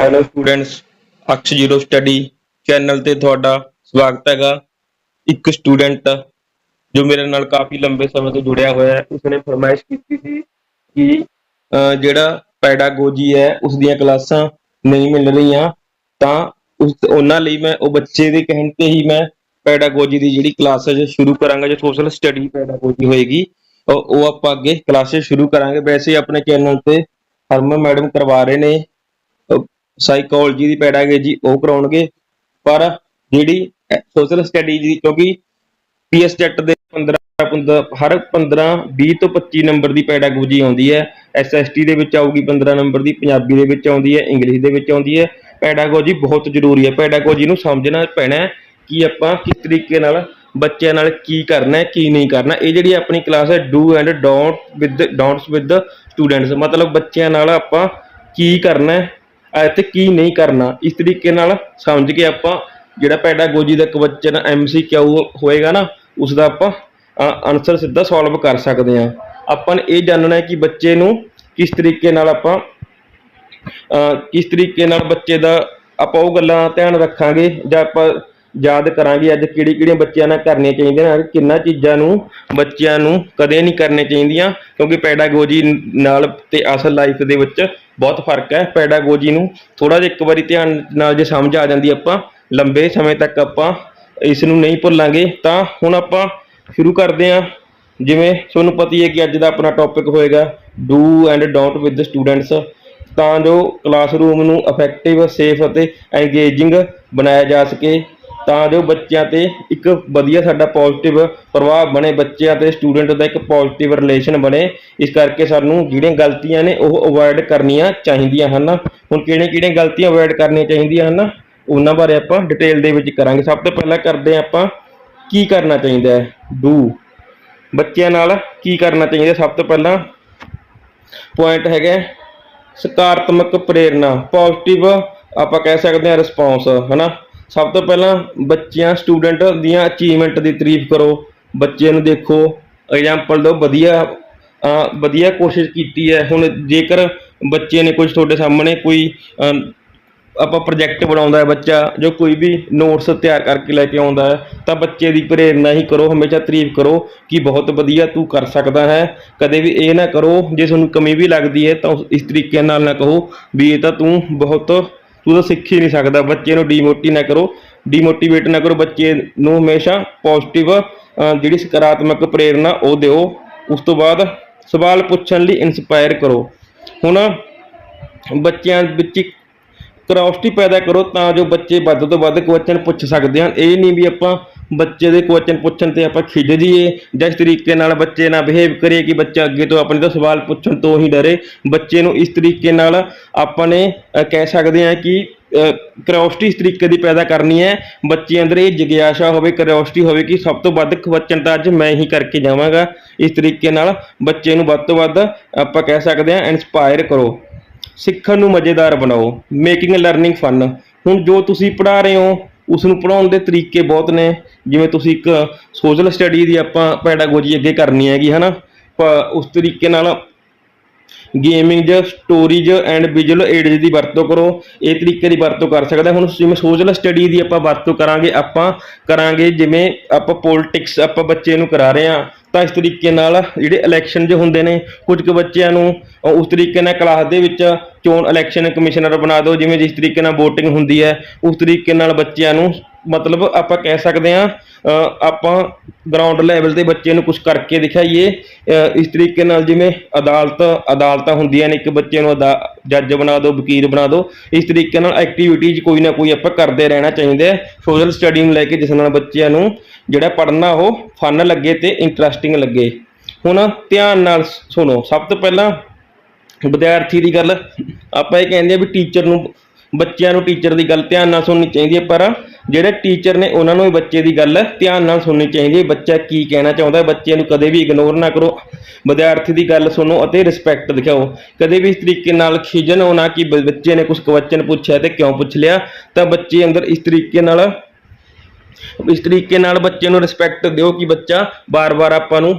Hello students Aksh zero study channel ਤੇ ਤੁਹਾਡਾ ਸਵਾਗਤ ਹੈਗਾ। ਇੱਕ ਸਟੂਡੈਂਟ ਜੋ ਮੇਰੇ ਨਾਲ ਕਾਫੀ ਲੰਬੇ ਸਮੇਂ ਤੋਂ ਜੁੜਿਆ ਹੋਇਆ ਹੈ, ਉਸਨੇ ਫਰਮਾਇਸ਼ ਕੀਤੀ ਸੀ ਕਿ ਜਿਹੜਾ ਪੈਡਾਗੋਜੀ ਹੈ, ਉਸ ਦੀਆਂ ਕਲਾਸਾਂ ਨਹੀਂ ਮਿਲ ਰਹੀਆਂ, ਤਾਂ ਉਸ, ਉਹਨਾਂ ਲਈ ਮੈਂ, ਉਹ ਬੱਚੇ ਦੇ ਕਹਿਣ ਤੇ ਹੀ ਮੈਂ ਪੈਡਾਗੋਜੀ ਦੀ ਜਿਹੜੀ ਕਲਾਸਿਸ ਸ਼ੁਰੂ ਕਰਾਂਗਾ, ਜੋ ਸੋਸ਼ਲ ਸਟੱਡੀ ਪੈਡਾਗੋਜੀ ਹੋਏਗੀ, ਉਹ ਉਹ ਆਪਾਂ ਅੱਗੇ ਕਲਾਸਿਸ ਸ਼ੁਰੂ ਕਰਾਂਗੇ। ਵੈਸੇ ਆਪਣੇ ਚੈਨਲ ਤੇ ਹਰਮਨ ਮੈਡਮ ਕਰਵਾ ਰਹੇ ਨੇ ਸਾਈਕੋਲੋਜੀ ਦੀ ਪੈਡਾਗੋਜੀ ਉਹ ਕਰਾਉਣਗੇ, ਪਰ ਜਿਹੜੀ ਸੋਸ਼ਲ ਸਟੱਡੀ ਦੀ, ਕਿਉਂਕਿ ਪੀਐਸ ਜੈਟ ਦੇ 15 15 ਹਰ 15 20 ਤੋਂ 25 ਨੰਬਰ ਦੀ ਪੈਡਾਗੋਜੀ ਆਉਂਦੀ ਹੈ। ਐਸਐਸਟੀ ਦੇ ਵਿੱਚ ਆਊਗੀ 15 ਨੰਬਰ ਦੀ, ਪੰਜਾਬੀ ਦੇ ਵਿੱਚ ਆਉਂਦੀ ਹੈ ਇੰਗਲਿਸ਼ ਦੇ ਵਿੱਚ ਆਉਂਦੀ ਹੈ। ਪੈਡਾਗੋਜੀ ਬਹੁਤ ਜ਼ਰੂਰੀ ਹੈ। ਪੈਡਾਗੋਜੀ ਨੂੰ ਸਮਝਣਾ ਪੈਣਾ ਹੈ ਕਿ ਆਪਾਂ ਕਿਸ ਤਰੀਕੇ ਨਾਲ ਬੱਚਿਆਂ ਨਾਲ ਕੀ ਕਰਨਾ ਹੈ, ਕੀ ਨਹੀਂ ਕਰਨਾ ਇਹ ਜਿਹੜੀ ਆਪਣੀ ਕਲਾਸ ਹੈ do and don't with don'ts with students ਮਤਲਬ ਬੱਚਿਆਂ ਨਾਲ ਆਪਾਂ ਕੀ ਕਰਨਾ ਹੈ ਅਹ ਕੀ ਨਹੀਂ ਕਰਨਾ। ਇਸ ਤਰੀਕੇ ਨਾਲ ਸਮਝ ਕੇ ਆਪਾਂ ਜਿਹੜਾ ਪੈਡਾਗੋਜੀ ਦਾ ਕੁਐਸਚਨ ਐਮਸੀਕਿਊ ਹੋਏਗਾ ਨਾ ਉਸ ਦਾ ਆਪਾਂ ਆਨਸਰ ਸਿੱਧਾ ਸੋਲਵ ਕਰ ਸਕਦੇ ਹਾਂ। ਆਪਾਂ ਨੇ ਇਹ ਜਾਣਨਾ ਹੈ ਕਿ ਬੱਚੇ ਨੂੰ ਕਿਸ ਤਰੀਕੇ ਨਾਲ ਆਪਾਂ ਕਿਸ ਤਰੀਕੇ ਨਾਲ ਬੱਚੇ ਦਾ ਆਪਾਂ ਉਹ ਗੱਲਾਂ ਧਿਆਨ ਰੱਖਾਂਗੇ ਜਾਂ ਆਪਾਂ ਯਾਦ ਕਰਾਂਗੇ ਅੱਜ ਕਿਹੜੀ ਕਿਹੜੀਆਂ ਬੱਚਿਆਂ ਨਾਲ ਕਰਨੀਆਂ ਚਾਹੀਦੀਆਂ ਨੇ, ਕਿੰਨਾ ਚੀਜ਼ਾਂ ਨੂੰ ਬੱਚਿਆਂ ਨੂੰ ਕਦੇ ਨਹੀਂ ਕਰਨੀਆਂ ਚਾਹੀਦੀਆਂ, ਕਿਉਂਕਿ ਪੈਡਾਗੋਜੀ ਨਾਲ ਤੇ ਅਸਲ ਲਾਈਫ ਦੇ ਵਿੱਚ ਬਹੁਤ ਫ਼ਰਕ ਹੈ। ਪੈਡਾਗੋਜੀ ਨੂੰ ਥੋੜਾ ਜਿਹਾ ਇੱਕ ਵਾਰੀ ਧਿਆਨ ਨਾਲ ਜੇ ਸਮਝ ਆ ਜਾਂਦੀ ਆਪਾਂ, ਲੰਬੇ ਸਮੇਂ ਤੱਕ ਆਪਾਂ ਇਸ ਨੂੰ ਨਹੀਂ ਭੁੱਲਾਂਗੇ, ਤਾਂ ਹੁਣ ਆਪਾਂ ਸ਼ੁਰੂ ਕਰਦੇ ਹਾਂ। ਜਿਵੇਂ ਤੁਹਾਨੂੰ ਪਤਾ ਹੀ ਹੈ ਕਿ ਅੱਜ ਦਾ ਆਪਣਾ ਟੌਪਿਕ ਹੋਏਗਾ do and don't with students ਤਾਂ ਜੋ ਕਲਾਸਰੂਮ ਨੂੰ ਇਫੈਕਟਿਵ ਸੇਫ ਅਤੇ ਐਂਗੇਜਿੰਗ ਬਣਾਇਆ ਜਾ ਸਕੇ। ਤਾਂ ਜੋ ਬੱਚਿਆਂ ਤੇ ਇੱਕ ਵਧੀਆ ਸਾਡਾ ਪੋਜ਼ਿਟਿਵ ਪ੍ਰਭਾਵ ਬਣੇ, ਬੱਚਿਆਂ ਤੇ ਸਟੂਡੈਂਟ ਦਾ ਇੱਕ ਪੋਜ਼ਿਟਿਵ ਰਿਲੇਸ਼ਨ ਬਣੇ, ਇਸ ਕਰਕੇ ਸਾਨੂੰ ਜਿਹੜੀਆਂ ਗਲਤੀਆਂ ਨੇ ਉਹ ਅਵੋਇਡ ਕਰਨੀਆਂ ਚਾਹੀਦੀਆਂ ਹਨ। ਹੁਣ ਕਿਹੜੀਆਂ ਕਿਹੜੀਆਂ ਗਲਤੀਆਂ ਅਵੋਇਡ ਕਰਨੀਆਂ ਚਾਹੀਦੀਆਂ ਹਨ? ਉਹਨਾਂ ਬਾਰੇ ਆਪਾਂ ਡਿਟੇਲ ਦੇ ਵਿੱਚ ਕਰਾਂਗੇ। ਸਭ ਤੋਂ ਪਹਿਲਾਂ ਕਰਦੇ ਹਾਂ ਆਪਾਂ ਕੀ ਕਰਨਾ ਚਾਹੀਦਾ ਹੈ? ਡੂ ਬੱਚਿਆਂ ਨਾਲ ਕੀ ਕਰਨਾ ਚਾਹੀਦਾ? ਸਭ ਤੋਂ ਪਹਿਲਾਂ ਪੁਆਇੰਟ ਹੈਗਾ ਸਕਾਰਾਤਮਕ ਪ੍ਰੇਰਨਾ ਪੋਜ਼ਿਟਿਵ ਆਪਾਂ ਕਹਿ ਸਕਦੇ ਹਾਂ ਰਿਸਪੌਂਸ ਹਨਾ? ਸਭ ਤੋਂ ਪਹਿਲਾਂ ਬੱਚਿਆਂ ਸਟੂਡੈਂਟ ਦੀਆਂ ਅਚੀਵਮੈਂਟ ਦੀ ਤਾਰੀਫ ਕਰੋ। ਬੱਚੇ ਨੂੰ ਦੇਖੋ। ਐਗਜ਼ਾਮਪਲ ਦਿਓ, ਵਧੀਆ ਵਧੀਆ ਕੋਸ਼ਿਸ਼ ਕੀਤੀ ਹੈ। ਹੁਣ ਜੇਕਰ ਬੱਚੇ ਨੇ ਕੁਝ ਤੁਹਾਡੇ ਸਾਹਮਣੇ ਕੋਈ ਆਪਾਂ ਪ੍ਰੋਜੈਕਟ ਬਣਾਉਂਦਾ ਹੈ ਬੱਚਾ, ਜੋ ਕੋਈ ਵੀ ਨੋਟਸ ਤਿਆਰ ਕਰਕੇ ਲੈ ਕੇ ਆਉਂਦਾ ਹੈ, ਤਾਂ ਬੱਚੇ ਦੀ ਪ੍ਰੇਰਨਾ ਹੀ ਕਰੋ, ਹਮੇਸ਼ਾ ਤਾਰੀਫ ਕਰੋ ਕਿ ਬਹੁਤ ਵਧੀਆ ਤੂੰ ਕਰ ਸਕਦਾ ਹੈ। ਕਦੇ ਵੀ ਇਹ ਨਾ ਕਰੋ, ਜੇ ਤੁਹਾਨੂੰ ਕਮੀ ਵੀ ਲੱਗਦੀ ਹੈ, ਤਾਂ ਉਸ- ਇਸ ਤਰੀਕੇ ਨਾਲ ਨਾ ਕਹੋ ਵੀ ਇਹ ਤਾਂ ਤੂੰ ਬਹੁਤ ਤੂੰ ਤਾਂ ਸਿੱਖ ਹੀ ਨਹੀਂ ਸਕਦਾ। ਬੱਚੇ ਨੂੰ ਡੀਮੋਟੀ ਨਾ ਕਰੋ। ਡੀਮੋਟੀਵੇਟ ਨਾ ਕਰੋ। ਬੱਚੇ ਨੂੰ ਹਮੇਸ਼ਾ ਪੋਜ਼ਿਟਿਵ ਜਿਹੜੀ ਸਕਾਰਾਤਮਕ ਪ੍ਰੇਰਨਾ ਉਹ ਦਿਓ। ਉਸ ਤੋਂ ਬਾਅਦ ਸਵਾਲ ਪੁੱਛਣ ਲਈ ਇਨਸਪਾਇਰ ਕਰੋ। ਹੁਣ ਬੱਚਿਆਂ ਵਿੱਚ ਕਰਾਉਸਟੀ ਪੈਦਾ ਕਰੋ ਤਾਂ ਜੋ ਬੱਚੇ ਵੱਧ ਤੋਂ ਵੱਧ ਕੁਐਸਚਨ ਪੁੱਛ ਸਕਦੇ ਹਨ। ਇਹ ਨਹੀਂ ਵੀ ਆਪਾਂ ਬੱਚੇ ਦੇ ਕੁਐਸਚਨ ਪੁੱਛਣ ਤੇ ਆਪਾਂ ਖਿੱਚ ਜਾਈਏ। ਜਿਸ ਤਰੀਕੇ ਨਾਲ ਬੱਚੇ ਨਾਲ ਬਿਹੇਵ ਕਰੀਏ ਕਿ ਬੱਚਾ ਅੱਗੇ ਤੋਂ ਆਪਣੇ ਤੋਂ ਸਵਾਲ ਪੁੱਛਣ ਤੋਂ ਹੀ ਡਰੇ। ਬੱਚੇ ਨੂੰ ਇਸ ਤਰੀਕੇ ਨਾਲ ਆਪਾਂ ਨੇ ਕਹਿ ਸਕਦੇ ਹਾਂ ਕਿ ਕਰਿਓਸਿਟੀ ਇਸ ਤਰੀਕੇ ਦੀ ਪੈਦਾ ਕਰਨੀ ਹੈ। ਬੱਚੇ ਅੰਦਰ ਇਹ ਜਿਗਿਆਸਾ ਹੋਵੇ ਕਰਿਓਸਿਟੀ ਹੋਵੇ ਕਿ ਸਭ ਤੋਂ ਵੱਧ ਕੁਐਸਚਨ ਤਾਂ ਅੱਜ ਮੈਂ ਹੀ ਕਰਕੇ ਜਾਵਾਂਗਾ। ਇਸ ਤਰੀਕੇ ਨਾਲ ਬੱਚੇ ਨੂੰ ਵੱਧ ਤੋਂ ਵੱਧ ਆਪਾਂ ਕਹਿ ਸਕਦੇ ਹਾਂ ਇਨਸਪਾਇਰ ਕਰੋ। ਸਿੱਖਣ ਨੂੰ ਮਜ਼ੇਦਾਰ ਬਣਾਓ। ਮੇਕਿੰਗ ਲਰਨਿੰਗ ਫਨ ਹੁਣ ਜੋ ਤੁਸੀਂ ਪੜ੍ਹਾ ਰਹੇ ਹੋ ਉਸ ਨੂੰ ਪੜਾਉਣ ਦੇ ਤਰੀਕੇ ਬਹੁਤ ਨੇ। ਜਿਵੇਂ ਤੁਸੀਂ ਇੱਕ ਸੋਸ਼ਲ ਸਟੱਡੀ ਦੀ ਆਪਾਂ ਪੈਡਾਗੋਜੀ ਅੱਗੇ ਕਰਨੀ ਹੈਗੀ, ਹਨਾ? ਪ- ਉਸ ਤਰੀਕੇ ਨਾਲ gaming storage and visual aids ਦੀ ਵਰਤੋਂ ਕਰੋ। ਇਹ ਤਰੀਕੇ ਦੀ ਵਰਤੋਂ ਕਰ ਸਕਦਾ। ਹੁਣ ਜਿਵੇਂ ਸੋਸ਼ਲ ਸਟੱਡੀ ਦੀ ਆਪਾਂ ਵਰਤੋਂ ਕਰਾਂਗੇ, ਆਪਾਂ ਕਰਾਂਗੇ ਜਿਵੇਂ ਆਪਾਂ ਪੋਲਿਟਿਕਸ ਆਪਾਂ ਬੱਚੇ ਨੂੰ ਕਰਾ ਰਹੇ ਹਾਂ, ਤਾਂ ਇਸ ਤਰੀਕੇ ਨਾਲ ਜਿਹੜੇ ਇਲੈਕਸ਼ਨ ਜੋ ਹੁੰਦੇ ਨੇ, ਕੁਝ ਕੁ ਬੱਚਿਆਂ ਨੂੰ ਉਸ ਤਰੀਕੇ ਨਾਲ ਕਲਾਸ ਦੇ ਵਿੱਚ ਚੋਣ ਇਲੈਕਸ਼ਨ ਕਮਿਸ਼ਨਰ ਬਣਾ ਦਿਓ, ਜਿਵੇਂ ਜਿਸ ਤਰੀਕੇ ਨਾਲ VOTING ਹੁੰਦੀ ਹੈ, ਉਸ ਤਰੀਕੇ ਨਾਲ ਬੱਚਿਆਂ ਨੂੰ ਮਤਲਬ ਆਪਾਂ ਕਹਿ ਸਕਦੇ ਹਾਂ ਆਪਾਂ ਗਰਾਊਂਡ ਲੈਵਲ ਤੇ ਬੱਚੇ ਨੂੰ ਕੁਝ ਕਰਕੇ ਦਿਖਾਈਏ। ਇਸ ਤਰੀਕੇ ਨਾਲ ਜਿਵੇਂ ਅਦਾਲਤ, ਅਦਾਲਤਾਂ ਹੁੰਦੀਆਂ ਨੇ, ਇੱਕ ਬੱਚੇ ਨੂੰ ਅਦਾ- ਜੱਜ ਬਣਾ ਦਿਓ ਵਕੀਲ ਬਣਾ ਦਿਓ ਇਸ ਤਰੀਕੇ ਨਾਲ ਐਕਟੀਵਿਟੀਜ਼ ਕੋਈ ਨਾ ਕੋਈ ਆਪਾਂ ਕਰਦੇ ਰਹਿਣਾ ਚਾਹੀਦਾ ਹੈ। ਸੋਸ਼ਲ ਸਟੱਡੀ ਨੂੰ ਲੈ ਕੇ ਜਿਸ ਨਾਲ ਬੱਚਿਆਂ ਨੂੰ ਜਿਹੜਾ ਪੜ੍ਹਨਾ ਉਹ ਫਨ ਲੱਗੇ ਤੇ ਇੰਟਰਸਟਿੰਗ ਲੱਗੇ। ਹੁਣ ਧਿਆਨ ਨਾਲ ਸੁਣੋ, ਸਭ ਤੋਂ ਪਹਿਲਾਂ ਵਿਦਿਆਰਥੀ ਦੀ ਗੱਲ, ਆਪਾਂ ਇਹ ਕਹਿੰਦੇ ਆ ਵੀ ਟੀਚਰ ਨੂੰ, ਬੱਚਿਆਂ ਨੂੰ ਟੀਚਰ ਦੀ ਗੱਲ ਧਿਆਨ ਨਾਲ ਸੁਣਨੀ ਚਾਹੀਦੀ ਹੈ, ਪਰ ਜਿਹੜੇ ਟੀਚਰ ਨੇ ਉਹਨਾਂ ਨੂੰ ਬੱਚੇ ਦੀ ਗੱਲ ਧਿਆਨ ਨਾਲ ਸੁਣਨੀ ਚਾਹੀਦੀ ਹੈ ਬੱਚਾ ਕੀ ਕਹਿਣਾ ਚਾਹੁੰਦਾ ਹੈ ਬੱਚੇ ਨੂੰ ਕਦੇ ਵੀ ਇਗਨੋਰ ਨਾ ਕਰੋ, ਵਿਦਿਆਰਥੀ ਦੀ ਗੱਲ ਸੁਣੋ ਅਤੇ ਰਿਸਪੈਕਟ ਦਿਖਾਓ। ਕਦੇ ਵੀ ਇਸ ਤਰੀਕੇ ਨਾਲ ਖਿਜਣ ਨਾ ਕਿ ਬੱਚੇ ਨੇ ਕੁਝ ਕੁਐਸਚਨ ਪੁੱਛਿਆ ਤੇ ਕਿਉਂ ਪੁੱਛ ਲਿਆ, ਤਾਂ ਬੱਚੇ ਅੰਦਰ ਇਸ ਤਰੀਕੇ ਨਾਲ, ਇਸ ਤਰੀਕੇ ਨਾਲ ਬੱਚੇ ਨੂੰ ਰਿਸਪੈਕਟ ਦਿਓ ਕਿ ਬੱਚਾ ਬਾਰ-ਬਾਰ ਆਪਾਂ ਨੂੰ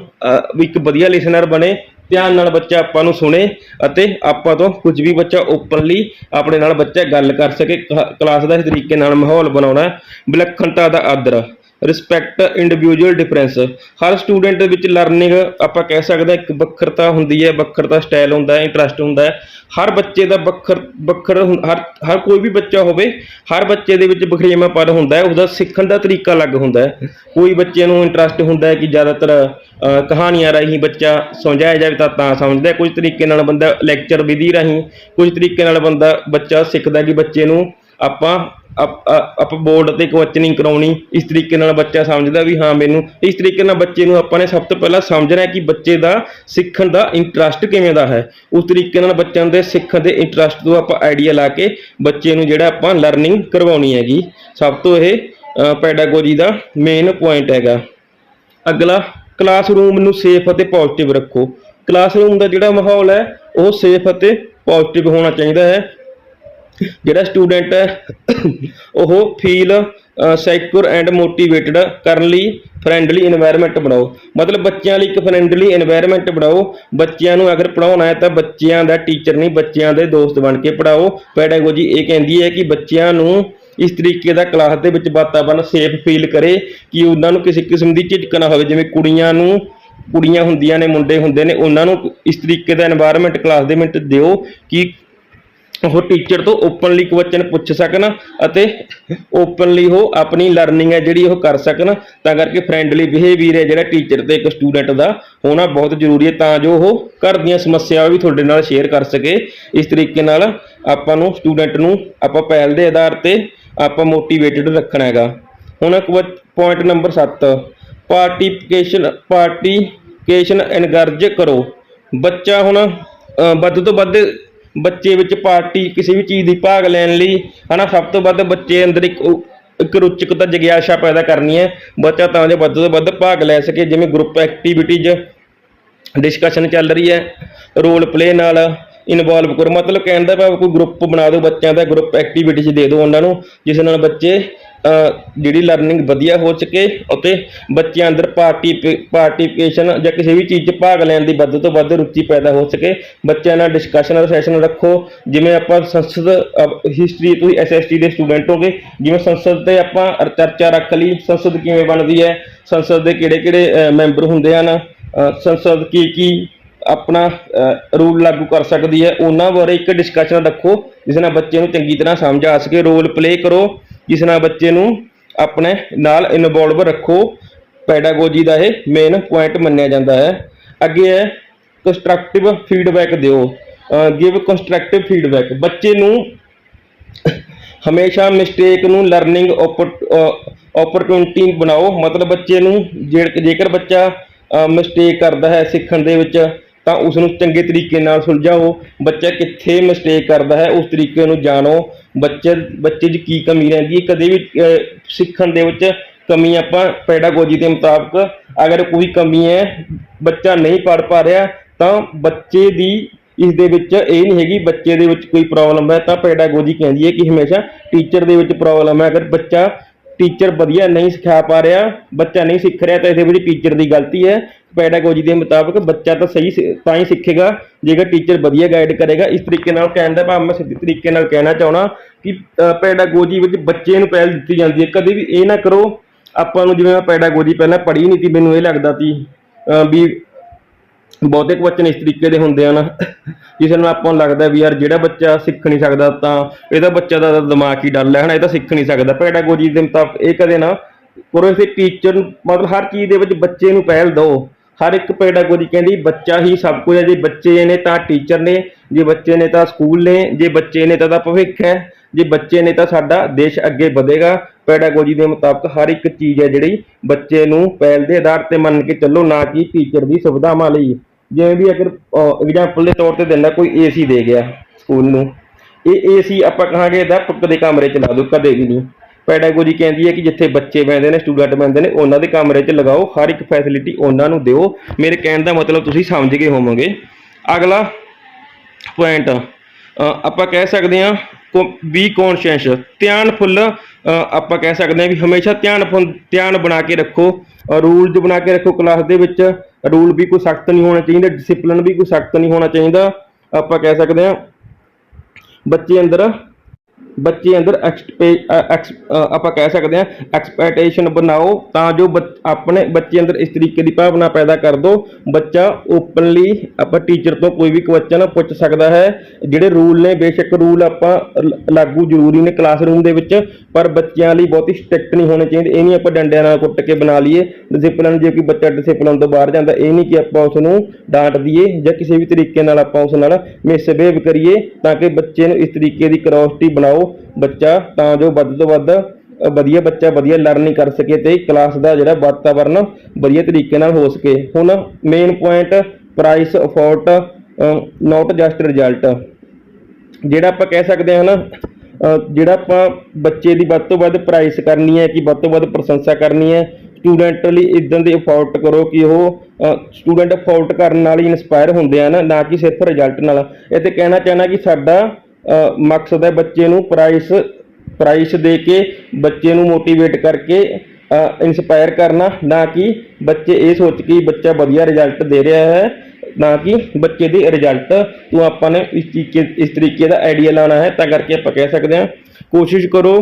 ਇੱਕ ਵਧੀਆ ਲਿਸਨਰ ਬਣੇ ਧਿਆਨ ਨਾਲ ਬੱਚਾ ਆਪਾਂ ਨੂੰ ਸੁਣੇ ਅਤੇ ਆਪਾਂ ਤੋਂ ਕੁਝ ਵੀ ਬੱਚਾ ਓਪਨਲੀ ਆਪਣੇ ਨਾਲ ਬੱਚਾ ਗੱਲ ਕਰ ਸਕੇ, ਕ- ਕਲਾਸ ਦਾ ਇਸ ਤਰੀਕੇ ਨਾਲ ਮਾਹੌਲ ਬਣਾਉਣਾ ਵਿਲੱਖਣਤਾ ਦਾ ਆਦਰ। ਰਿਸਪੈਕਟ ਇੰਡੀਵਿਜੂਅਲ ਡਿਫਰੈਂਸ ਹਰ ਸਟੂਡੈਂਟ ਦੇ ਵਿੱਚ ਲਰਨਿੰਗ ਆਪਾਂ ਕਹਿ ਸਕਦੇ ਹਾਂ ਇੱਕ ਵੱਖਰਤਾ ਹੁੰਦੀ ਹੈ, ਵੱਖਰਤਾ ਸਟਾਈਲ ਹੁੰਦਾ ਹੈ ਇੰਟਰਸਟ ਹੁੰਦਾ ਹੈ। ਹਰ ਬੱਚੇ ਦਾ ਵੱਖਰ ਵੱਖਰ ਹੁੰ- ਹਰ ਹਰ ਕੋਈ ਵੀ ਬੱਚਾ ਹੋਵੇ, ਹਰ ਬੱਚੇ ਦੇ ਵਿੱਚ ਵਖਰੇਵਾਪਨ ਹੁੰਦਾ ਹੈ, ਉਹਦਾ ਸਿੱਖਣ ਦਾ ਤਰੀਕਾ ਅਲੱਗ ਹੁੰਦਾ ਹੈ। ਕੋਈ ਬੱਚੇ ਨੂੰ ਇੰਟਰਸਟ ਹੁੰਦਾ ਹੈ ਕਿ ਜ਼ਿਆਦਾਤਰ ਕਹਾਣੀਆਂ ਰਾਹੀਂ ਬੱਚਾ ਸਮਝਾਇਆ ਜਾਵੇ ਤਾਂ ਤਾਂ ਸਮਝਦਾ ਕੁਝ ਤਰੀਕੇ ਨਾਲ ਬੰਦਾ ਲੈਕਚਰ ਵਿਧੀ ਰਾਹੀਂ, ਕੁਝ ਤਰੀਕੇ ਨਾਲ ਬੰਦਾ ਬੱਚਾ ਸਿੱਖਦਾ ਕਿ ਬੱਚੇ ਨੂੰ ਆਪਾਂ, ਅਪ- ਅ- ਆਪਾਂ ਬੋਰਡ ਤੇ ਕੁਐਸਚਨਿੰਗ ਕਰਾਉਣੀ, ਇਸ ਤਰੀਕੇ ਨਾਲ ਬੱਚਾ ਸਮਝਦਾ ਵੀ ਹਾਂ ਮੈਨੂੰ, ਇਸ ਤਰੀਕੇ ਨਾਲ ਬੱਚੇ ਨੂੰ ਆਪਾਂ ਨੇ ਸਭ ਤੋਂ ਪਹਿਲਾਂ ਸਮਝਣਾ ਹੈ ਕਿ ਬੱਚੇ ਦਾ ਸਿੱਖਣ ਦਾ ਇੰਟਰਸਟ ਕਿਵੇਂ ਦਾ ਹੈ। ਉਸ ਤਰੀਕੇ ਨਾਲ ਬੱਚਿਆਂ ਦੇ ਸਿੱਖਣ ਦੇ ਇੰਟਰਸਟ ਤੋਂ ਆਪਾਂ ਆਈਡੀਆ ਲਾ ਕੇ ਬੱਚੇ ਨੂੰ ਜਿਹੜਾ ਆਪਾਂ ਲਰਨਿੰਗ ਕਰਵਾਉਣੀ ਹੈਗੀ। ਸਭ ਤੋਂ ਇਹ ਪੈਡਾਗੋਜੀ ਦਾ ਮੇਨ ਪੁਆਇੰਟ ਹੈਗਾ। ਅਗਲਾ ਕਲਾਸਰੂਮ ਨੂੰ ਸੇਫ ਅਤੇ ਪੋਜ਼ਿਟਿਵ ਰੱਖੋ। ਕਲਾਸਰੂਮ ਦਾ ਜਿਹੜਾ ਮਾਹੌਲ ਹੈ, ਉਹ ਸੇਫ ਅਤੇ ਪੋਜ਼ਿਟਿਵ ਹੋਣਾ ਚਾਹੀਦਾ ਹੈ। ਜਿਹੜਾ ਸਟੂਡੈਂਟ ਹੈ, ਉਹ ਫੀਲ ਸਿਕਿਉਰ ਐਂਡ ਮੋਟੀਵੇਟਡ ਕਰਨ ਲਈ ਫਰੈਂਡਲੀ এনवायरमेंट ਬਣਾਓ। ਮਤਲਬ ਬੱਚਿਆਂ ਲਈ ਇੱਕ ਫਰੈਂਡਲੀ এনवायरमेंट ਬਣਾਓ। ਬੱਚਿਆਂ ਨੂੰ ਅਗਰ ਪੜਾਉਣਾ ਹੈ ਤਾਂ ਬੱਚਿਆਂ ਦਾ ਟੀਚਰ ਨਹੀਂ, ਬੱਚਿਆਂ ਦੇ ਦੋਸਤ ਬਣ ਕੇ ਪੜਾਓ ਪੈਡਾਗੋਜੀ ਇਹ ਕਹਿੰਦੀ ਹੈ ਕਿ ਬੱਚਿਆਂ ਨੂੰ ਇਸ ਤਰੀਕੇ ਦਾ ਕਲਾਸ ਦੇ ਵਿੱਚ ਵਾਤਾਵਰਣ ਸੇਫ ਫੀਲ ਕਰੇ ਕਿ ਉਹਨਾਂ ਨੂੰ ਕਿਸੇ ਕਿਸਮ ਦੀ ਝਿਜਕ ਨਾ ਹੋਵੇ। ਜਿਵੇਂ ਕੁੜੀਆਂ ਨੂੰ ਕੁੜੀਆਂ ਹੁੰਦੀਆਂ ਨੇ, ਮੁੰਡੇ ਹੁੰਦੇ ਨੇ, ਉਹਨਾਂ ਨੂੰ ਇਸ ਤਰੀਕੇ ਦਾ এনवायरमेंट ਕਲਾਸ ਦੇ ਵਿੱਚ ਦਿਓ ਕਿ ਉਹ ਟੀਚਰ ਤੋਂ ਓਪਨਲੀ ਕੁਐਸਚਨ ਪੁੱਛ ਸਕਣ ਅਤੇ ਓਪਨਲੀ ਉਹ ਆਪਣੀ ਲਰਨਿੰਗ ਹੈ ਜਿਹੜੀ ਉਹ ਕਰ ਸਕਣ। ਤਾਂ ਕਰਕੇ ਫਰੈਂਡਲੀ ਬਿਹੇਵੀਅਰ ਹੈ ਜਿਹੜਾ ਟੀਚਰ ਤੇ ਇੱਕ ਸਟੂਡੈਂਟ ਦਾ ਹੋਣਾ ਬਹੁਤ ਜ਼ਰੂਰੀ ਹੈ ਤਾਂ ਜੋ ਉਹ ਘਰ ਦੀਆਂ ਸਮੱਸਿਆਵਾਂ ਵੀ ਤੁਹਾਡੇ ਨਾਲ ਸ਼ੇਅਰ ਕਰ ਸਕੇ। ਇਸ ਤਰੀਕੇ ਨਾਲ ਆਪਾਂ ਨੂੰ ਸਟੂਡੈਂਟ ਨੂੰ ਆਪਾਂ ਪਹਿਲ ਦੇ ਆਧਾਰ ਤੇ ਆਪਾਂ ਮੋਟੀਵੇਟਡ ਰੱਖਣਾ ਹੈਗਾ। ਹੁਣ ਪੁਆਇੰਟ ਨੰਬਰ 7 ਪਾਰਟੀਫਿਕੇਸ਼ਨ ਪਾਰਟੀਕੇਸ਼ਨ ਐਨਕਰਜ ਕਰੋ। ਬੱਚਾ ਹੁਣ ਵੱਧ ਤੋਂ ਵੱਧ ਬੱਚੇ ਵਿੱਚ ਪਾਰਟੀ, ਕਿਸੇ ਵੀ ਚੀਜ਼ ਦੀ ਭਾਗ ਲੈਣ ਲਈ, ਹਨਾ, ਸਭ ਤੋਂ ਵੱਧ ਬੱਚੇ ਅੰਦਰ ਇੱਕ ਇੱਕ ਰੁਚਕਤਾ ਜਿਗਿਆਸਾ ਪੈਦਾ ਕਰਨੀ ਹੈ। ਬੱਚਾ ਤਾਂ ਜੋ ਵੱਧ ਤੋਂ ਵੱਧ ਭਾਗ ਲੈ ਸਕੇ, ਜਿਵੇਂ ਗਰੁੱਪ ਐਕਟੀਵਿਟੀਜ਼ ਡਿਸਕਸ਼ਨ ਚੱਲ ਰਹੀ ਹੈ ਰੋਲ ਪਲੇ ਨਾਲ ਇਨਵੋਲਵ ਕਰੋ। ਮਤਲਬ ਕਹਿਣ ਦਾ ਭਾਵ ਕੋਈ ਗਰੁੱਪ ਬਣਾ ਦਿਓ ਬੱਚਿਆਂ ਦਾ ਗਰੁੱਪ ਐਕਟੀਵਿਟੀਜ਼ ਦੇ ਦਿਓ ਉਹਨਾਂ ਨੂੰ, ਜਿਸ ਨਾਲ ਬੱਚੇ ਜਿਹੜੀ ਲਰਨਿੰਗ ਵਧੀਆ ਹੋ ਸਕੇ ਅਤੇ ਬੱਚਿਆਂ ਅੰਦਰ ਪਾਰਟੀ ਪਾਰਟੀਪੇਸ਼ਨ ਜਾਂ ਕਿਸੇ ਵੀ ਚੀਜ਼ 'ਚ ਭਾਗ ਲੈਣ ਦੀ ਵੱਧ ਤੋਂ ਵੱਧ ਰੁਚੀ ਪੈਦਾ ਹੋ ਸਕੇ। ਬੱਚਿਆਂ ਨਾਲ ਡਿਸਕਸ਼ਨ ਦਾ ਸੈਸ਼ਨ ਰੱਖੋ। ਜਿਵੇਂ ਆਪਾਂ ਸੰਸਦ ਹਿਸਟਰੀ ਤੁਸੀਂ ਐਸਐਸਟੀ ਦੇ ਸਟੂਡੈਂਟ ਹੋਗੇ, ਜਿਵੇਂ ਸੰਸਦ ਤੇ ਆਪਾਂ ਚਰਚਾ ਰੱਖ ਲਈ, ਸੰਸਦ ਕਿਵੇਂ ਬਣਦੀ ਹੈ, ਸੰਸਦ ਦੇ ਕਿਹੜੇ ਕਿਹੜੇ ਮੈਂਬਰ ਹੁੰਦੇ ਹਨ ਸੰਸਦ ਕੀ ਕੀ ਆਪਣਾ ਰੂਲ ਲਾਗੂ ਕਰ ਸਕਦੀ ਹੈ। ਉਹਨਾਂ ਬਾਰੇ ਇੱਕ ਡਿਸਕਸ਼ਨ ਰੱਖੋ, ਜਿਸ ਨਾਲ ਬੱਚੇ ਨੂੰ ਚੰਗੀ ਤਰ੍ਹਾਂ ਸਮਝ ਆ ਸਕੇ। ਰੋਲ ਪਲੇ ਕਰੋ, ਜਿਸ ਨਾਲ ਬੱਚੇ ਨੂੰ ਆਪਣੇ ਨਾਲ ਇਨਵੋਲਵ ਰੱਖੋ। ਪੈਡਾਗੋਜੀ ਦਾ ਇਹ ਮੇਨ ਪੁਆਇੰਟ ਮੰਨਿਆ ਜਾਂਦਾ ਹੈ। ਅੱਗੇ ਹੈ ਕੰਸਟਰਕਟਿਵ ਫੀਡਬੈਕ ਦਿਓ। ਗਿਵ ਕੰਸਟਰਕਟਿਵ ਫੀਡਬੈਕ ਬੱਚੇ ਨੂੰ ਹਮੇਸ਼ਾ ਮਿਸਟੇਕ ਨੂੰ ਲਰਨਿੰਗ ਓਪਰਚੁਨਿਟੀ ਬਣਾਓ। ਮਤਲਬ ਬੱਚੇ ਨੂੰ, ਜੇ- ਜੇਕਰ ਬੱਚਾ ਮਿਸਟੇਕ ਕਰਦਾ ਹੈ ਸਿੱਖਣ ਦੇ ਵਿੱਚ ਤਾਂ ਉਸ ਨੂੰ ਚੰਗੇ ਤਰੀਕੇ ਨਾਲ ਸੁਲਝਾਓ। ਬੱਚਾ ਕਿੱਥੇ ਮਿਸਟੇਕ ਕਰਦਾ ਹੈ, ਉਸ ਤਰੀਕੇ ਨੂੰ ਜਾਣੋ। ਬੱਚੇ ਬੱਚੇ 'ਚ ਕੀ ਕਮੀ ਰਹਿੰਦੀ ਹੈ? ਕਦੇ ਵੀ ਸਿੱਖਣ ਦੇ ਵਿੱਚ ਕਮੀ ਆਪਾਂ ਪੈਡਾਗੋਜੀ ਦੇ ਮੁਤਾਬਕ ਅਗਰ ਕੋਈ ਕਮੀ ਹੈ, ਬੱਚਾ ਨਹੀਂ ਪੜ ਪਾ ਰਿਹਾ, ਤਾਂ ਬੱਚੇ ਦੀ, ਇਸ ਦੇ ਵਿੱਚ ਇਹ ਨਹੀਂ ਹੈਗੀ, ਬੱਚੇ ਦੇ ਵਿੱਚ ਕੋਈ ਪ੍ਰੋਬਲਮ ਹੈ। ਤਾਂ ਪੈਡਾਗੋਜੀ ਕਹਿੰਦੀ ਹੈ ਕਿ ਹਮੇਸ਼ਾ ਟੀਚਰ ਦੇ ਵਿੱਚ ਪ੍ਰੋਬਲਮ ਹੈ। ਅਗਰ ਬੱਚਾ ਟੀਚਰ ਵਧੀਆ ਨਹੀਂ ਸਿਖਾ ਪਾ ਰਿਹਾ, ਬੱਚਾ ਨਹੀਂ ਸਿੱਖ ਰਿਹਾ, ਤਾਂ ਇਹਦੇ ਵਿੱਚ ਟੀਚਰ ਦੀ ਗਲਤੀ ਹੈ। ਪੈਡਾਗੋਜੀ ਦੇ ਮੁਤਾਬਕ ਬੱਚਾ ਤਾਂ ਸਹੀ ਸਿ- ਤਾਂ ਹੀ ਸਿੱਖੇਗਾ, ਜੇਕਰ ਟੀਚਰ ਵਧੀਆ ਗਾਈਡ ਕਰੇਗਾ। ਇਸ ਤਰੀਕੇ ਨਾਲ ਕਹਿਣ ਦਾ ਭਾਵ ਮੈਂ ਸਿੱਧੇ ਤਰੀਕੇ ਨਾਲ ਕਹਿਣਾ ਚਾਹਣਾ ਕਿ ਪੈਡਾਗੋਜੀ ਵਿੱਚ ਬੱਚੇ ਨੂੰ ਪਹਿਲ ਦਿੱਤੀ ਜਾਂਦੀ ਹੈ। ਕਦੇ ਵੀ ਇਹ ਨਾ ਕਰੋ, ਆਪਾਂ ਨੂੰ ਜਿਵੇਂ ਮੈਂ ਪੈਡਾਗੋਜੀ ਪਹਿਲਾਂ ਪੜ੍ਹੀ ਨਹੀਂ ਸੀ, ਮੈਨੂੰ ਇਹ ਲੱਗਦਾ ਸੀ ਵੀ ਬਹੁਤੇ ਕੁਐਸਚਨ ਇਸ ਤਰੀਕੇ ਦੇ ਹੁੰਦੇ ਹਨ ਜਿਸ ਨਾਲ ਆਪਾਂ ਨੂੰ ਲੱਗਦਾ ਵੀ ਯਾਰ ਜਿਹੜਾ ਬੱਚਾ ਸਿੱਖ ਨਹੀਂ ਸਕਦਾ ਤਾਂ ਇਹਦਾ ਬੱਚਾ ਦਾ ਦਿਮਾਗ ਹੀ ਡੱਲ ਹੈ, ਹਨਾ, ਇਹ ਤਾਂ ਸਿੱਖ ਨਹੀਂ ਸਕਦਾ। ਪੈਡਾਗੋਜੀ ਦੇ ਮੁਤਾਬਕ ਇਹ ਕਦੇ ਨਾ ਕਰੋ, ਇਸੇ ਟੀਚਰ ਮਤਲਬ ਹਰ ਚੀਜ਼ ਦੇ ਵਿੱਚ ਬੱਚੇ ਨੂੰ ਪਹਿਲ ਦਿਓ। ਹਰ ਇੱਕ ਪੈਡਾਗੋਜੀ ਕਹਿੰਦੀ ਬੱਚਾ ਹੀ ਸਭ ਕੁਝ ਹੈ, ਜੇ ਬੱਚੇ ਨੇ ਤਾਂ ਟੀਚਰ ਨੇ, ਜੇ ਬੱਚੇ ਨੇ ਤਾਂ ਸਕੂਲ ਨੇ, ਜੇ ਬੱਚੇ ਨੇ ਤਾਂ ਤਾਂ ਭਵਿੱਖ ਹੈ, ਜੇ ਬੱਚੇ ਨੇ ਤਾਂ ਸਾਡਾ ਦੇਸ਼ ਅੱਗੇ ਵਧੇਗਾ। ਪੈਡਾਗੋਜੀ ਦੇ ਮੁਤਾਬਕ ਹਰ ਇੱਕ ਚੀਜ਼ ਹੈ ਜਿਹੜੀ ਬੱਚੇ ਨੂੰ ਪਹਿਲ ਦੇ ਆਧਾਰ ਤੇ ਮੰਨ ਕੇ ਚੱਲੋ, ਨਾ ਕਿ ਟੀਚਰ ਦੀ ਸੁਵਿਧਾਵਾਂ ਲਈ। ਜਿਵੇਂ ਵੀ ਅਗਰ ਐਗਜ਼ਾਮਪਲ ਦੇ ਤੌਰ ਤੇ ਦਿੰਦਾ, ਕੋਈ ਏਸੀ ਦੇ ਗਿਆ ਸਕੂਲ ਨੂੰ, ਇਹ ਏਸੀ ਆਪਾਂ ਕਹਾਂਗੇ ਇਹਦਾ ਕਦੇ ਕਮਰੇ 'ਚ ਲਾ ਦਿਓ, ਕਦੇ ਵੀ ਨਹੀਂ। ਪੈਡਾਗੋਜੀ ਕਹਿੰਦੀ ਹੈ ਕਿ ਜਿੱਥੇ ਬੱਚੇ ਬੈਠਦੇ ਨੇ ਸਟੂਡੈਂਟ ਬੈਠਦੇ ਨੇ, ਉਹਨਾਂ ਦੇ ਕਮਰੇ 'ਚ ਲਗਾਓ, ਹਰ ਇੱਕ ਫੈਸਿਲਿਟੀ ਉਹਨਾਂ ਨੂੰ ਦਿਓ। ਮੇਰੇ ਕਹਿਣ ਦਾ ਮਤਲਬ ਤੁਸੀਂ ਸਮਝ ਗਏ ਹੋਵੋਗੇ। ਅਗਲਾ ਪੁਆਇੰਟ ਆਪਾਂ ਕਹਿ ਸਕਦੇ ਹਾਂ ਬੀ ਕੌਨਸ਼ੀਅਸ ਧਿਆਨ ਫੁੱਲ ਅ, ਆਪਾਂ ਕਹਿ ਸਕਦੇ ਹਾਂ ਵੀ ਹਮੇਸ਼ਾ ਧਿਆਨ ਫੁੱਲ- ਧਿਆਨ ਬਣਾ ਕੇ ਰੱਖੋ ਰੂਲਸ ਬਣਾ ਕੇ ਰੱਖੋ ਕਲਾਸ ਦੇ ਵਿੱਚ ਰੂਲ ਵੀ ਕੋਈ ਸਖਤ ਨਹੀਂ ਹੋਣਾ ਚਾਹੀਦਾ ਡਿਸਪਲਿਨ ਵੀ ਕੋਈ ਸਖਤ ਨਹੀਂ ਹੋਣਾ ਚਾਹੀਦਾ ਆਪਾਂ ਕਹਿ ਸਕਦੇ ਹਾਂ ਬੱਚੇ ਅੰਦਰ ਬੱਚੇ ਅੰਦਰ ਐਕਸਪੇ ਐਕਸ ਆਪਾਂ ਕਹਿ ਸਕਦੇ ਹਾਂ ਐਕਸਪੈਕਟੇਸ਼ਨ ਬਣਾਓ ਤਾਂ ਜੋ ਬੱਚ- ਆਪਣੇ ਬੱਚੇ ਅੰਦਰ ਇਸ ਤਰੀਕੇ ਦੀ ਭਾਵਨਾ ਪੈਦਾ ਕਰ ਦੋ। ਬੱਚਾ ਓਪਨਲੀ ਆਪਾਂ ਟੀਚਰ ਤੋਂ ਕੋਈ ਵੀ ਕੁਐਸਚਨ ਪੁੱਛ ਸਕਦਾ ਹੈ। ਜਿਹੜੇ ਰੂਲ ਨੇ, ਬੇਸ਼ੱਕ ਰੂਲ ਆਪਾਂ ਲਾਗੂ ਜ਼ਰੂਰੀ ਨੇ ਕਲਾਸਰੂਮ ਦੇ ਵਿੱਚ, ਪਰ ਬੱਚਿਆਂ ਲਈ ਬਹੁਤੀ ਸਟ੍ਰਿਕਟ ਨਹੀਂ ਹੋਣੇ ਚਾਹੀਦੇ। ਇਹ ਨਹੀਂ ਆਪਾਂ ਡੰਡਿਆਂ ਨਾਲ ਕੁੱਟ ਕੇ ਬਣਾ ਲਈਏ। ਡਿਸਪਲਿਨ ਜੇ ਕੋਈ ਬੱਚਾ ਡਿਸਪਲਿਨ ਤੋਂ ਬਾਹਰ ਜਾਂਦਾ, ਇਹ ਨਹੀਂ ਕਿ ਆਪਾਂ ਉਸ ਨੂੰ ਡਾਂਟ ਦਈਏ ਜਾਂ ਕਿਸੇ ਵੀ ਤਰੀਕੇ ਨਾਲ ਆਪਾਂ ਉਸ ਨਾਲ ਮਿਸਬਿਹੇਵ ਕਰੀਏ, ਤਾਂ ਕਿ ਬੱਚੇ ਨੂੰ ਇਸ ਤਰੀਕੇ ਦੀ ਕਰੋਸਟੀ ਬਣਾਓ ਬੱਚਾ, ਤਾਂ ਜੋ ਵੱਧ ਤੋਂ ਵੱਧ ਵਧੀਆ ਬੱਚਾ, ਵਧੀਆ ਲਰਨਿੰਗ ਕਰ ਸਕੇ ਤੇ ਕਲਾਸ ਦਾ ਜਿਹੜਾ ਵਾਤਾਵਰਨ ਵਧੀਆ ਤਰੀਕੇ ਨਾਲ ਹੋ ਸਕੇ। ਹੁਣ main point praise effort not just result ਜਿਹੜਾ ਆਪਾਂ ਕਹਿ ਸਕਦੇ ਹਾਂ ਨਾ ਜਿਹੜਾ ਆਪਾਂ ਬੱਚੇ ਦੀ ਵੱਧ ਤੋਂ ਵੱਧ ਪ੍ਰਾਈਸ ਕਰਨੀ ਹੈ ਕਿ ਵੱਧ ਤੋਂ ਵੱਧ ਪ੍ਰਸ਼ੰਸਾ ਕਰਨੀ ਹੈ ਸਟੂਡੈਂਟ ਲਈ ਇਦਾਂ ਦੇ ਅਫੋਰਟ ਕਰੋ ਕਿ ਉਹ ਸਟੂਡੈਂਟ ਅਫੋਰਟ ਕਰਨ ਨਾਲ ਹੀ ਇਨਸਪਾਇਰ ਹੁੰਦੇ ਆ ਨਾ ਨਾ ਕਿ ਸਿਰਫ ਰਿਜ਼ਲਟ ਨਾਲ। ਇਹ ਤੇ ਕਹਿਣਾ ਚਾਹਣਾ ਕਿ ਸਾਡਾ ਮਕਸਦ ਹੈ ਬੱਚੇ ਨੂੰ ਪ੍ਰਾਈਸ ਪ੍ਰਾਈਸ ਦੇ ਕੇ ਬੱਚੇ ਨੂੰ ਮੋਟੀਵੇਟ ਕਰਕੇ ਇਨਸਪਾਇਰ ਕਰਨਾ, ਨਾ ਕਿ ਬੱਚੇ ਇਹ ਸੋਚ ਕੇ ਬੱਚਾ ਵਧੀਆ ਰਿਜ਼ਲਟ ਦੇ ਰਿਹਾ ਹੈ, ਨਾ ਕਿ ਬੱਚੇ ਦੇ ਰਿਜ਼ਲਟ ਤੋਂ ਆਪਾਂ ਨੇ ਇਸ ਤਰੀਕੇ ਇਸ ਤਰੀਕੇ ਦਾ ਆਈਡੀਆ ਲਾਉਣਾ ਹੈ, ਤਾਂ ਕਰਕੇ ਆਪਾਂ ਕਹਿ ਸਕਦੇ ਹਾਂ। ਕੋਸ਼ਿਸ਼ ਕਰੋ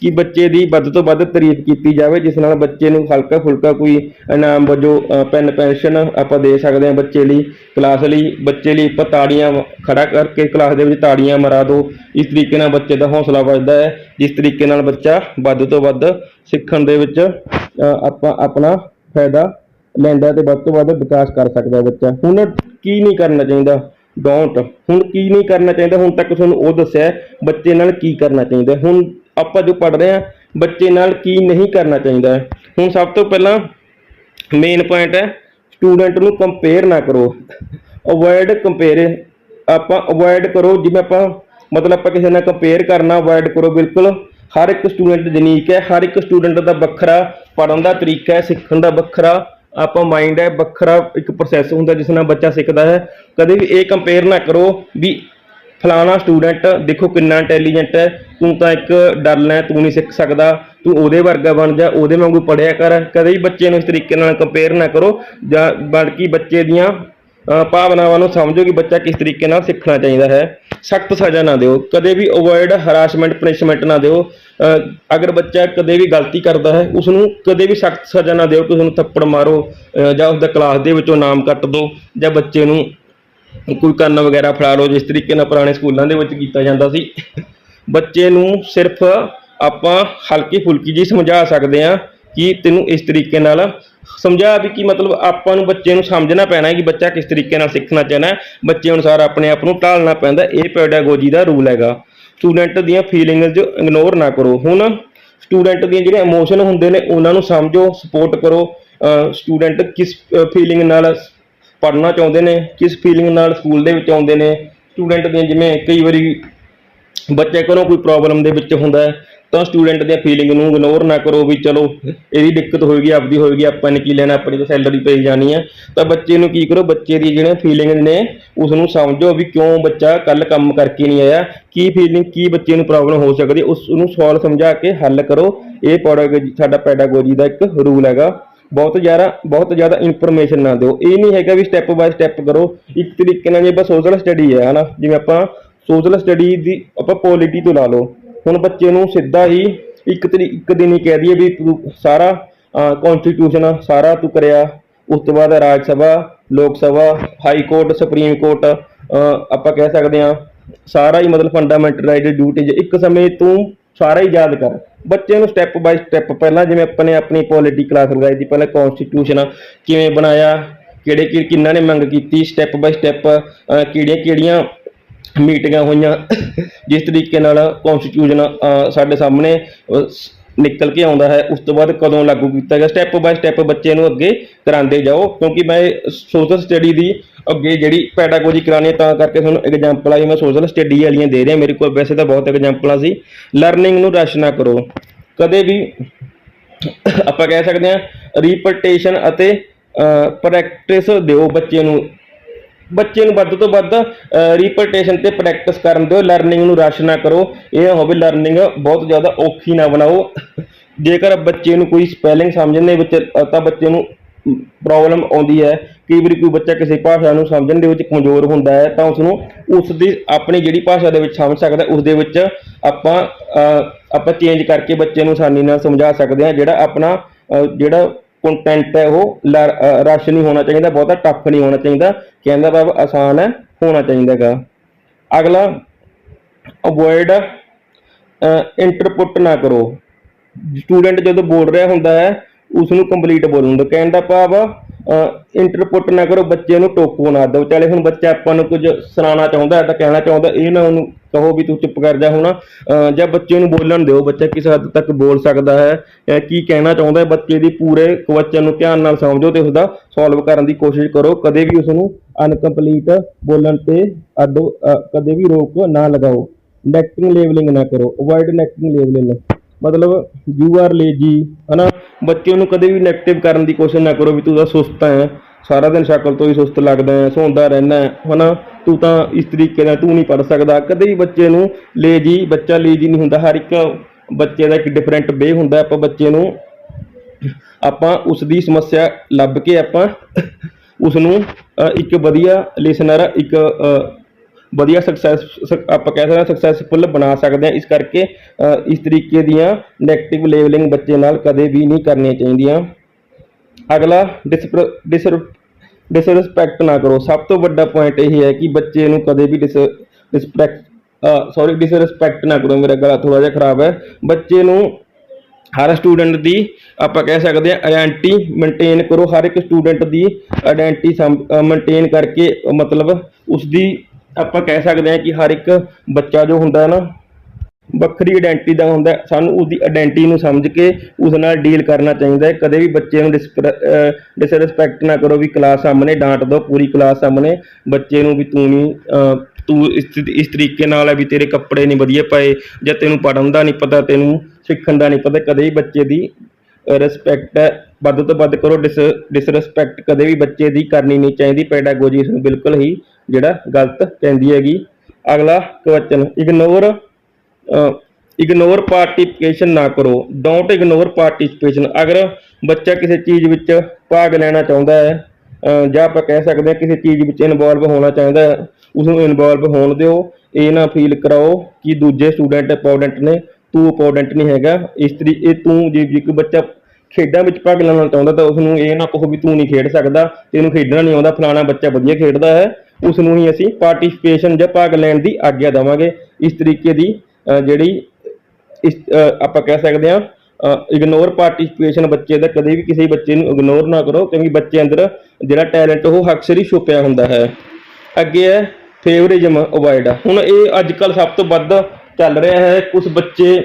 ਕਿ ਬੱਚੇ ਦੀ ਵੱਧ ਤੋਂ ਵੱਧ ਤਾਰੀਫ ਕੀਤੀ ਜਾਵੇ, ਜਿਸ ਨਾਲ ਬੱਚੇ ਨੂੰ ਹਲਕਾ ਫੁਲਕਾ ਕੋਈ ਇਨਾਮ ਵਜੋਂ ਪੈਨ ਪੈਨਸ਼ਨ ਆਪਾਂ ਦੇ ਸਕਦੇ ਹਾਂ ਬੱਚੇ ਲਈ, ਕਲਾਸ ਲਈ, ਬੱਚੇ ਲਈ ਆਪਾਂ ਤਾੜੀਆਂ ਖੜਾ ਕਰਕੇ ਕਲਾਸ ਦੇ ਵਿੱਚ ਤਾੜੀਆਂ ਮਰਾ ਦਿਓ ਇਸ ਤਰੀਕੇ ਨਾਲ ਬੱਚੇ ਦਾ ਹੌਸਲਾ ਵੱਧਦਾ ਹੈ, ਜਿਸ ਤਰੀਕੇ ਨਾਲ ਬੱਚਾ ਵੱਧ ਤੋਂ ਵੱਧ ਸਿੱਖਣ ਦੇ ਵਿੱਚ ਆਪਾਂ ਆਪਣਾ ਫਾਇਦਾ ਲੈਂਦਾ ਤੇ ਵੱਧ ਤੋਂ ਵੱਧ ਵਿਕਾਸ ਕਰ ਸਕਦਾ ਬੱਚਾ। ਹੁਣ ਕੀ ਨਹੀਂ ਕਰਨਾ ਚਾਹੀਦਾ? ਡੋਂਟ ਹੁਣ ਕੀ ਨਹੀਂ ਕਰਨਾ ਚਾਹੀਦਾ? ਹੁਣ ਤੱਕ ਤੁਹਾਨੂੰ ਉਹ ਦੱਸਿਆ ਬੱਚੇ ਨਾਲ ਕੀ ਕਰਨਾ ਚਾਹੀਦਾ? ਹੁਣ ਆਪਾਂ ਜੋ ਪੜ੍ਹ ਰਹੇ ਹਾਂ, ਬੱਚੇ ਨਾਲ ਕੀ ਨਹੀਂ ਕਰਨਾ ਚਾਹੀਦਾ ਹੈ। ਹੁਣ ਸਭ ਤੋਂ ਪਹਿਲਾਂ ਮੇਨ ਪੁਆਇੰਟ ਹੈ ਸਟੂਡੈਂਟ ਨੂੰ ਕੰਪੇਅਰ ਨਾ ਕਰੋ। ਅਵੋਇਡ ਕੰਪੇਅਰ ਆਪਾਂ ਅਵੋਇਡ ਕਰੋ, ਜਿਵੇਂ ਆਪਾਂ, ਮਤਲਬ ਆਪਾਂ ਕਿਸੇ ਨਾਲ ਕੰਪੇਅਰ ਕਰਨਾ ਅਵੋਇਡ ਕਰੋ, ਬਿਲਕੁਲ। ਹਰ ਇੱਕ ਸਟੂਡੈਂਟ ਯੂਨੀਕ ਹੈ, ਹਰ ਇੱਕ ਸਟੂਡੈਂਟ ਦਾ ਵੱਖਰਾ ਪੜਨ ਦਾ ਤਰੀਕਾ ਹੈ, ਸਿੱਖਣ ਦਾ ਵੱਖਰਾ, ਆਪਾਂ ਮਾਈਂਡ ਹੈ, ਵੱਖਰਾ ਇੱਕ ਪ੍ਰੋਸੈਸ ਹੁੰਦਾ ਜਿਸ ਨਾਲ ਬੱਚਾ ਸਿੱਖਦਾ ਹੈ। ਕਦੇ ਵੀ ਇਹ ਕੰਪੇਅਰ ਨਾ ਕਰੋ ਵੀ ਫਲਾਣਾ ਸਟੂਡੈਂਟ, ਦੇਖੋ ਕਿੰਨਾ ਇੰਟੈਲੀਜੈਂਟ ਹੈ, ਤੂੰ ਤਾਂ ਇੱਕ ਡਰਲ ਹੈ, ਤੂੰ ਨਹੀਂ ਸਿੱਖ ਸਕਦਾ, ਤੂੰ ਉਹਦੇ ਵਰਗਾ ਬਣ ਜਾ, ਉਹਦੇ ਵਾਂਗੂ ਪੜਿਆ ਕਰ, ਕਦੇ ਵੀ ਬੱਚੇ ਨੂੰ ਇਸ ਤਰੀਕੇ ਨਾਲ ਕੰਪੇਅਰ ਨਾ ਕਰੋ, ਜਾਂ ਬਲਕਿ ਬੱਚੇ ਦੀਆਂ ਭਾਵਨਾਵਾਂ ਨੂੰ ਸਮਝੋ ਕਿ ਬੱਚਾ ਕਿਸ ਤਰੀਕੇ ਨਾਲ ਸਿੱਖਣਾ ਚਾਹੀਦਾ ਹੈ। ਸਖਤ ਸਜ਼ਾ ਨਾ ਦਿਓ, ਕਦੇ ਵੀ ਅਵੋਇਡ ਹਰਾਸਮੈਂਟ ਪਨਿਸ਼ਮੈਂਟ ਨਾ ਦਿਓ। ਅਗਰ ਬੱਚਾ ਕਦੇ ਵੀ ਗਲਤੀ ਕਰਦਾ ਹੈ ਉਸ ਨੂੰ ਕਦੇ ਵੀ ਸਖਤ ਸਜ਼ਾ ਨਾ ਦਿਓ, ਕਿ ਉਸ ਨੂੰ ਥੱਪੜ ਮਾਰੋ ਜਾਂ ਉਸ ਦਾ ਕਲਾਸ ਦੇ ਵਿੱਚੋਂ ਨਾਮ ਕੱਟ ਦਿਓ ਜਾਂ ਬੱਚੇ ਨੂੰ ਕੋਈ ਕੰਨ ਵਗੈਰਾ ਫੜਾ ਲਓ, ਜਿਸ ਤਰੀਕੇ ਨਾਲ ਪੁਰਾਣੇ ਸਕੂਲਾਂ ਦੇ ਵਿੱਚ ਕੀਤਾ ਜਾਂਦਾ ਸੀ। ਬੱਚੇ ਨੂੰ ਸਿਰਫ ਆਪਾਂ ਹਲਕੀ ਫੁਲਕੀ ਜੀ ਸਮਝਾ ਸਕਦੇ ਹਾਂ ਕਿ ਤੈਨੂੰ ਇਸ ਤਰੀਕੇ ਨਾਲ ਸਮਝਾ ਵੀ ਕਿ ਮਤਲਬ ਆਪਾਂ ਨੂੰ ਬੱਚੇ ਨੂੰ ਸਮਝਣਾ ਪੈਣਾ ਹੈ ਕਿ ਬੱਚਾ ਕਿਸ ਤਰੀਕੇ ਨਾਲ ਸਿੱਖਣਾ ਚਾਹੁੰਦਾ ਬੱਚੇ ਅਨੁਸਾਰ ਆਪਣੇ ਆਪ ਨੂੰ ਢਾਲਣਾ ਪੈਂਦਾ, ਇਹ ਪੈਡਾਗੋਜੀ ਦਾ ਰੂਲ ਹੈਗਾ। ਸਟੂਡੈਂਟ ਦੀਆਂ ਫੀਲਿੰਗਸ ਜੋ ਇਗਨੋਰ ਨਾ ਕਰੋ। ਹੁਣ ਸਟੂਡੈਂਟ ਦੀਆਂ ਜਿਹੜੇ ਇਮੋਸ਼ਨ ਹੁੰਦੇ ਨੇ, ਉਹਨਾਂ ਨੂੰ ਸਮਝੋ ਸਪੋਰਟ ਕਰੋ। ਸਟੂਡੈਂਟ ਕਿਸ ਫੀਲਿੰਗ ਨਾਲ ਪੜ੍ਹਨਾ ਚਾਹੁੰਦੇ ਨੇ, ਕਿਸ ਫੀਲਿੰਗ ਨਾਲ ਸਕੂਲ ਦੇ ਵਿੱਚ ਆਉਂਦੇ ਨੇ ਸਟੂਡੈਂਟ ਦੀਆਂ ਜਿਵੇਂ ਕਈ ਵਾਰੀ ਬੱਚੇ ਕੋਲੋਂ ਕੋਈ ਪ੍ਰੋਬਲਮ ਦੇ ਵਿੱਚ ਹੁੰਦਾ ਹੈ, ਤਾਂ ਸਟੂਡੈਂਟ ਦੀਆਂ ਫੀਲਿੰਗ ਨੂੰ ਇਗਨੋਰ ਨਾ ਕਰੋ ਵੀ ਚਲੋ, ਇਹਦੀ ਦਿੱਕਤ ਹੋਏਗੀ, ਆਪਦੀ ਹੋਏਗੀ, ਆਪਾਂ ਨੇ ਕੀ ਲੈਣਾ, ਆਪਣੀ ਤਾਂ ਸੈਲਰੀ ਪਈ ਜਾਣੀ ਹੈ ਤਾਂ ਬੱਚੇ ਨੂੰ ਕੀ ਕਰੋ, ਬੱਚੇ ਦੀ ਜਿਹੜੇ ਫੀਲਿੰਗ ਨੇ ਉਸ ਨੂੰ ਸਮਝੋ ਵੀ ਕਿਉਂ ਬੱਚਾ ਕੱਲ ਕੰਮ ਕਰਕੇ ਨਹੀਂ ਆਇਆ, ਕੀ ਫੀਲਿੰਗ ਕੀ ਬੱਚੇ ਨੂੰ ਪ੍ਰੋਬਲਮ ਹੋ ਸਕਦੀ ਉਸ ਨੂੰ ਸਵਾਲ ਸਮਝਾ ਕੇ ਹੱਲ ਕਰੋ। ਇਹ ਪੈਡਾਗੋਜੀ ਸਾਡਾ ਪੈਡਾਗੋਜੀ ਦਾ ਇੱਕ ਰੂਲ ਹੈਗਾ। ਬਹੁਤ ਜ਼ਿਆਦਾ ਬਹੁਤ ਜ਼ਿਆਦਾ ਇਨਫੋਰਮੇਸ਼ਨ ਨਾ ਦਿਓ। ਇਹ ਨਹੀਂ ਹੈਗਾ ਵੀ ਸਟੈਪ ਬਾਏ ਸਟੈਪ ਕਰੋ। ਇੱਕ ਤਰੀਕੇ ਨਾਲ ਜੇ ਆਪਾਂ ਸੋਸ਼ਲ ਸਟੱਡੀ ਹੈ, ਹਨਾ? ਜਿਵੇਂ ਆਪਾਂ ਸੋਸ਼ਲ ਸਟੱਡੀ ਦੀ ਆਪਾਂ ਪੋਲਿਟੀ ਤੋਂ ਲਾ ਲਓ। ਹੁਣ ਬੱਚੇ ਨੂੰ ਸਿੱਧਾ ਹੀ ਇੱਕ ਤਰੀ, ਇੱਕ ਦਿਨ ਹੀ ਕਹਿ ਦਈਏ ਵੀ ਤੂੰ ਸਾਰਾ ਕਨਸਟੀਟਿਊਸ਼ਨ ਸਾਰਾ ਤੂੰ ਕਰਿਆ। ਉਸ ਤੋਂ ਬਾਅਦ Rajya Sabha, Lok Sabha high court supreme court ਆਪਾਂ ਕਹਿ ਸਕਦੇ ਹਾਂ, ਸਾਰਾ ਹੀ ਮਤਲਬ ਫੰਡਾਮੈਂਟਲ ਰਾਈਟ ਡਿਊਟੀਜ਼ ਇੱਕ ਸਮੇਂ ਤੂੰ ਸਾਰਾ ਹੀ ਯਾਦ ਕਰ। ਬੱਚੇ ਨੂੰ ਸਟੈਪ ਬਾਈ ਸਟੈਪ ਪਹਿਲਾਂ ਜਿਵੇਂ ਆਪਾਂ ਨੇ ਆਪਣੀ ਪੋਲਿਟੀ ਕਲਾਸ ਲਗਾਈ ਸੀ, ਪਹਿਲਾਂ ਕਨਸਟੀਟਿਊਸ਼ਨ ਕਿਵੇਂ ਬਣਾਇਆ, ਕਿਹੜੇ ਕਿ, ਕਿੰਨਾਂ ਨੇ ਮੰਗ ਕੀਤੀ ਸਟੈਪ ਬਾਈ ਸਟੈਪ ਕਿਹੜੀਆਂ ਕਿਹੜੀਆਂ ਮੀਟਿੰਗਾਂ ਹੋਈਆਂ, ਜਿਸ ਤਰੀਕੇ ਨਾਲ ਕਨਸਟੀਟਿਊਸ਼ਨ ਸਾਡੇ ਸਾਹਮਣੇ ਨਿਕਲ ਕੇ ਆਉਂਦਾ ਹੈ, ਉਸ ਤੋਂ ਬਾਅਦ ਕਦੋਂ ਲਾਗੂ ਕੀਤਾ ਗਿਆ? ਸਟੈਪ ਬਾਈ ਸਟੈਪ ਬੱਚੇ ਨੂੰ ਅੱਗੇ ਕਰਾਉਂਦੇ ਜਾਓ, ਕਿਉਂਕਿ ਮੈਂ ਸੋਸ਼ਲ ਸਟੱਡੀ ਦੀ ਅੱਗੇ ਜਿਹੜੀ ਪੈਡਾਗੋਜੀ ਕਰਾਣੀ ਹੈ, ਤਾਂ ਕਰਕੇ ਤੁਹਾਨੂੰ ਐਗਜ਼ਾਮਪਲ ਆਈ। ਮੈਂ ਸੋਸ਼ਲ ਸਟੱਡੀ ਵਾਲੀਆਂ ਦੇ ਰਿਹਾ, ਮੇਰੇ ਕੋਲ ਵੈਸੇ ਤਾਂ ਬਹੁਤ ਐਗਜ਼ਾਮਪਲਾਂ ਸੀ। ਲਰਨਿੰਗ ਨੂੰ ਰਸ਼ ਨਾ ਕਰੋ। ਕਦੇ ਵੀ ਆਪਾਂ ਕਹਿ ਸਕਦੇ ਹਾਂ ਰੀਪੀਟੇਸ਼ਨ ਅਤੇ ਪ੍ਰੈਕਟਿਸ ਦਿਓ ਬੱਚੇ ਨੂੰ। ਬੱਚੇ ਨੂੰ ਵੱਧ ਤੋਂ ਵੱਧ ਰੀਪੀਟੇਸ਼ਨ ਤੇ ਪ੍ਰੈਕਟਿਸ ਕਰਨ ਦਿਓ ਲਰਨਿੰਗ ਨੂੰ ਰਸ਼ ਨਾ ਕਰੋ। ਇਹ ਹੋਵੇ ਲਰਨਿੰਗ ਬਹੁਤ ਜ਼ਿਆਦਾ ਔਖੀ ਨਾ ਬਣਾਓ। ਜੇਕਰ ਬੱਚੇ ਨੂੰ ਕੋਈ ਸਪੈਲਿੰਗ ਸਮਝਣ ਦੇ ਵਿੱਚ ਤਾਂ ਬੱਚੇ ਨੂੰ ਪ੍ਰੋਬਲਮ ਆਉਂਦੀ ਹੈ ਕਈ ਵਾਰੀ ਕੋਈ ਬੱਚਾ ਕਿਸੇ ਭਾਸ਼ਾ ਨੂੰ ਸਮਝਣ ਦੇ ਵਿੱਚ ਕਮਜ਼ੋਰ ਹੁੰਦਾ ਹੈ, ਤਾਂ ਉਸ ਨੂੰ ਉਸ ਦੀ ਆਪਣੀ ਜਿਹੜੀ ਭਾਸ਼ਾ ਦੇ ਵਿੱਚ ਸਮਝ ਸਕਦਾ ਉਸ ਦੇ ਵਿੱਚ ਆਪਾਂ ਆਪਾਂ ਚੇਂਜ ਕਰਕੇ ਬੱਚੇ ਨੂੰ ਆਸਾਨੀ ਨਾਲ ਸਮਝਾ ਸਕਦੇ ਹਾਂ, ਜਿਹੜਾ ਆਪਣਾ ਜਿਹੜਾ ਕੰਟੈਂਟ ਹੈ ਉਹ ਰਸ਼ ਨਹੀਂ ਹੋਣਾ ਚਾਹੀਦਾ, ਬਹੁਤਾ ਟਫ ਨਹੀਂ ਹੋਣਾ ਚਾਹੀਦਾ, ਕਹਿੰਦਾ ਭਾਵ ਆਸਾਨ ਹੈ, ਹੋਣਾ ਚਾਹੀਦਾ ਹੈਗਾ। ਅਗਲਾ ਅਵੋਇਡ ਇੰਟਰਪੁੱਟ ਨਾ ਕਰੋ। ਸਟੂਡੈਂਟ ਜਦੋਂ ਬੋਲ ਰਿਹਾ ਹੁੰਦਾ ਹੈ ਉਸ ਨੂੰ ਕੰਪਲੀਟ ਬੋਲਣ ਦਿਓ। ਕਹਿਣ ਦਾ ਭਾਵ ਇੰਟਰਪੁੱਟ ਨਾ ਕਰੋ, ਬੱਚੇ ਨੂੰ ਟੋਕੋ ਨਾ ਦਿਓ। ਚਾਹੇ ਹੁਣ ਬੱਚਾ ਆਪਾਂ ਨੂੰ ਕੁਝ ਸੁਣਾਉਣਾ ਚਾਹੁੰਦਾ ਤਾਂ ਕਹਿਣਾ ਚਾਹੁੰਦਾ, ਇਹ ਨਾ ਉਹਨੂੰ ਕਹੋ ਵੀ ਤੂੰ ਚੁੱਪ ਕਰ ਜਾ ਹੁਣ। ਜਾਂ ਬੱਚੇ ਨੂੰ ਬੋਲਣ ਦਿਓ, ਬੱਚਾ ਕਿਸ ਹੱਦ ਤੱਕ ਬੋਲ ਸਕਦਾ ਹੈ ਕੀ ਕਹਿਣਾ ਚਾਹੁੰਦਾ ਹੈ, ਬੱਚੇ ਦੀ ਪੂਰੇ ਕੁਐਸਚਨ ਨੂੰ ਧਿਆਨ ਨਾਲ ਸਮਝੋ ਤੇ ਉਸਦਾ ਸੋਲਵ ਕਰਨ ਦੀ ਕੋਸ਼ਿਸ਼ ਕਰੋ। ਕਦੇ ਵੀ ਉਸ ਨੂੰ ਅਨਕੰਪਲੀਟ ਬੋਲਣ ਤੇ ਅੱਡੋ ਕਦੇ ਵੀ ਰੋਕ ਨਾ ਲਗਾਓ। ਨੈਗੇਟਿਵ ਲੇਬਲਿੰਗ ਨਾ ਕਰੋ। ਅਵੋਇਡ ਨੈਗੇਟਿਵ ਲੇਬਲਿੰਗ ਮਤਲਬ ਯੂ ਆਰ ਲੇਜੀ ਹਨਾ? ਬੱਚੇ ਨੂੰ ਕਦੇ ਵੀ ਨੈਗੇਟਿਵ ਕਰਨ ਦੀ ਕੋਸ਼ਿਸ਼ ਨਾ ਕਰੋ ਵੀ ਤੂੰ ਤਾਂ ਸੁਸਤ ਹੈ। ਸਾਰਾ ਦਿਨ ਸ਼ਕਲ ਤੋਂ ਹੀ ਸੁਸਤ ਲੱਗਦਾ ਹੈ, ਸੌਂਦਾ ਰਹਿਣਾ ਹੈ, ਹਨਾ? ਤੂੰ ਤਾਂ ਇਸ ਤਰੀਕੇ ਨਾਲ ਤੂੰ ਨਹੀਂ ਪੜ ਸਕਦਾ। ਕਦੇ ਵੀ ਬੱਚੇ ਨੂੰ ਲੇਜੀ ਬੱਚਾ ਲੇਜੀ ਨਹੀਂ ਹੁੰਦਾ। ਹਰ ਇੱਕ ਬੱਚੇ ਦਾ ਇੱਕ ਡਿਫਰੈਂਟ ਵੇ ਹੁੰਦਾ ਆਪਾਂ ਬੱਚੇ ਨੂੰ ਆਪਾਂ ਉਸ ਦੀ ਸਮੱਸਿਆ ਲੱਭ ਕੇ ਆਪਾਂ ਉਸ ਨੂੰ ਇੱਕ ਵਧੀਆ ਲਿਸਨਰ ਇੱਕ ਵਧੀਆ ਸਕਸੈਸ ਆਪਾਂ ਕਹਿ ਸਕਦੇ ਹਾਂ ਸਕਸੈਸਫੁਲ ਬਣਾ ਸਕਦੇ ਹਾਂ। ਇਸ ਕਰਕੇ ਇਸ ਤਰੀਕੇ ਦੀਆਂ ਨੈਗੇਟਿਵ ਲੇਬਲਿੰਗ ਬੱਚੇ ਨਾਲ ਕਦੇ ਵੀ ਨਹੀਂ ਕਰਨੀਆਂ ਚਾਹੀਦੀਆਂ। ਅਗਲਾ ਡਿਸਰਿਸਪੈਕਟ ਨਾ ਕਰੋ। ਸਭ ਤੋਂ ਵੱਡਾ ਪੁਆਇੰਟ ਇਹ ਹੈ ਕਿ ਬੱਚੇ ਨੂੰ ਕਦੇ ਵੀ ਡਿਸਰਿਸਪੈਕਟ ਸੌਰੀ ਡਿਸਰਿਸਪੈਕਟ ਨਾ ਕਰੋ। ਮੇਰਾ ਗਲਾ ਥੋੜਾ ਜਿਹਾ ਖਰਾਬ ਹੈ। ਬੱਚੇ ਨੂੰ ਹਰ ਸਟੂਡੈਂਟ ਦੀ ਆਪਾਂ ਕਹਿ ਸਕਦੇ ਹਾਂ ਆਇਡੈਂਟੀ ਮੇਨਟੇਨ ਕਰੋ। ਹਰ ਇੱਕ ਸਟੂਡੈਂਟ ਦੀ ਆਇਡੈਂਟੀ ਮੇਨਟੇਨ ਕਰਕੇ ਮਤਲਬ ਉਸ ਦੀ ਆਪਾਂ ਕਹਿ ਸਕਦੇ ਹਾਂ ਕਿ ਹਰ ਇੱਕ ਬੱਚਾ ਜੋ ਹੁੰਦਾ ਹੈ ਨਾ, ਵੱਖਰੀ ਆਇਡੈਂਟੀ ਦਾ ਹੁੰਦਾ, ਸਾਨੂੰ ਉਸ ਦੀ ਆਇਡੈਂਟੀ ਨੂੰ ਸਮਝ ਕੇ ਉਸ ਨਾਲ ਡੀਲ ਕਰਨਾ ਚਾਹੀਦਾ ਹੈ। ਕਦੇ ਵੀ ਬੱਚੇ ਨੂੰ ਡਿਸਰੈਸਪੈਕਟ ਨਾ ਕਰੋ ਵੀ ਕਲਾਸ ਸਾਹਮਣੇ ਡਾਂਟ ਦਿਓ, ਪੂਰੀ ਕਲਾਸ ਸਾਹਮਣੇ। ਬੱਚੇ ਨੂੰ ਵੀ ਤੂੰ ਨਹੀਂ ਤੂੰ ਇਸ ਤਰੀਕੇ ਨਾਲ ਹੈ ਵੀ ਤੇਰੇ ਕੱਪੜੇ ਨਹੀਂ ਵਧੀਆ ਪਏ ਜਾਂ ਤੈਨੂੰ ਪੜ੍ਹਨ ਦਾ ਨਹੀਂ ਪਤਾ, ਤੈਨੂੰ ਸਿੱਖਣ ਦਾ ਨਹੀਂ ਪਤਾ। ਕਦੇ ਵੀ ਬੱਚੇ ਦੀ ਰਿਸਪੈਕਟ ਵੱਧ ਤੋਂ ਵੱਧ ਕਰੋ। ਡਿਸ ਡਿਸਰਿਸਪੈਕਟ ਕਦੇ ਵੀ ਬੱਚੇ ਦੀ ਕਰਨੀ ਨਹੀਂ ਚਾਹੀਦੀ। ਪੈਡਾਗੋਜੀ ਇਸ ਨੂੰ ਬਿਲਕੁਲ ਹੀ ਜਿਹੜਾ ਗਲਤ ਕਹਿੰਦੀ ਹੈਗੀ। ਅਗਲਾ ਕੁਐਸਚਨ ਇਗਨੋਰ ਇਗਨੋਰ ਪਾਰਟਿਸਿਪੇਸ਼ਨ ਨਾ ਕਰੋ। ਡੋਂਟ ਇਗਨੋਰ ਪਾਰਟਿਸਿਪੇਸ਼ਨ ਅਗਰ ਬੱਚਾ ਕਿਸੇ ਚੀਜ਼ ਵਿੱਚ ਭਾਗ ਲੈਣਾ ਚਾਹੁੰਦਾ ਹੈ ਜਾਂ ਆਪਾਂ ਕਹਿ ਸਕਦੇ ਹਾਂ ਕਿਸੇ ਚੀਜ਼ ਵਿੱਚ ਇਨਵੋਲਵ ਹੋਣਾ ਚਾਹੁੰਦਾ ਹੈ ਉਸ ਨੂੰ ਇਨਵੋਲਵ ਹੋਣ ਦਿਓ। ਇਹ ਨਾ ਫੀਲ ਕਰਾਓ ਕਿ ਦੂਜੇ ਸਟੂਡੈਂਟ ਇੰਪੋਰਟੈਂਟ ਨੇ, ਤੂੰ ਇੰਪੋਰਟੈਂਟ ਨਹੀਂ ਹੈਗਾ। ਇਸ ਤਰੀ, ਇਹ ਤੂੰ, ਜੇ ਜੇ ਕੋਈ ਬੱਚਾ ਖੇਡਾਂ ਵਿੱਚ ਭਾਗ ਲੈਣਾ ਚਾਹੁੰਦਾ ਤਾਂ ਉਸ ਨੂੰ ਇਹ ਨਾ ਕਹੋ ਵੀ ਤੂੰ ਨਹੀਂ ਖੇਡ ਸਕਦਾ, ਤੈਨੂੰ ਖੇਡਣਾ ਨਹੀਂ ਆਉਂਦਾ, ਫਲਾਣਾ ਬੱਚਾ ਵਧੀਆ ਖੇਡਦਾ ਹੈ। ਉਸ ਨੂੰ ਹੀ ਅਸੀਂ ਪਾਰਟਿਸਿਪੇਸ਼ਨ ਜਾਂ ਭਾਗ ਲੈਣ ਦੀ ਆਗਿਆ ਦੇਵਾਂਗੇ। ਇਸ ਤਰੀਕੇ ਦੀ ਜਿਹੜੀ ਇਸ ਆਪਾਂ ਕਹਿ ਸਕਦੇ ਹਾਂ ਇਗਨੋਰ ਪਾਰਟਿਸਿਪੇਸ਼ਨ ਬੱਚੇ ਦਾ ਕਦੇ ਵੀ ਕਿਸੇ ਬੱਚੇ ਨੂੰ ਇਗਨੋਰ ਨਾ ਕਰੋ, ਕਿਉਂਕਿ ਬੱਚੇ ਅੰਦਰ ਜਿਹੜਾ ਟੈਲੈਂਟ ਉਹ ਅਕਸਰ ਹੀ ਛੁਪਿਆ ਹੁੰਦਾ ਹੈ। ਅੱਗੇ ਹੈ ਫੇਵਰਿਜ਼ਮ ਅਵਾਇਡ ਹੁਣ ਇਹ ਅੱਜ ਕੱਲ ਸਭ ਤੋਂ ਵੱਧ ਚੱਲ ਰਿਹਾ ਹੈ ਕੁਝ ਬੱਚੇ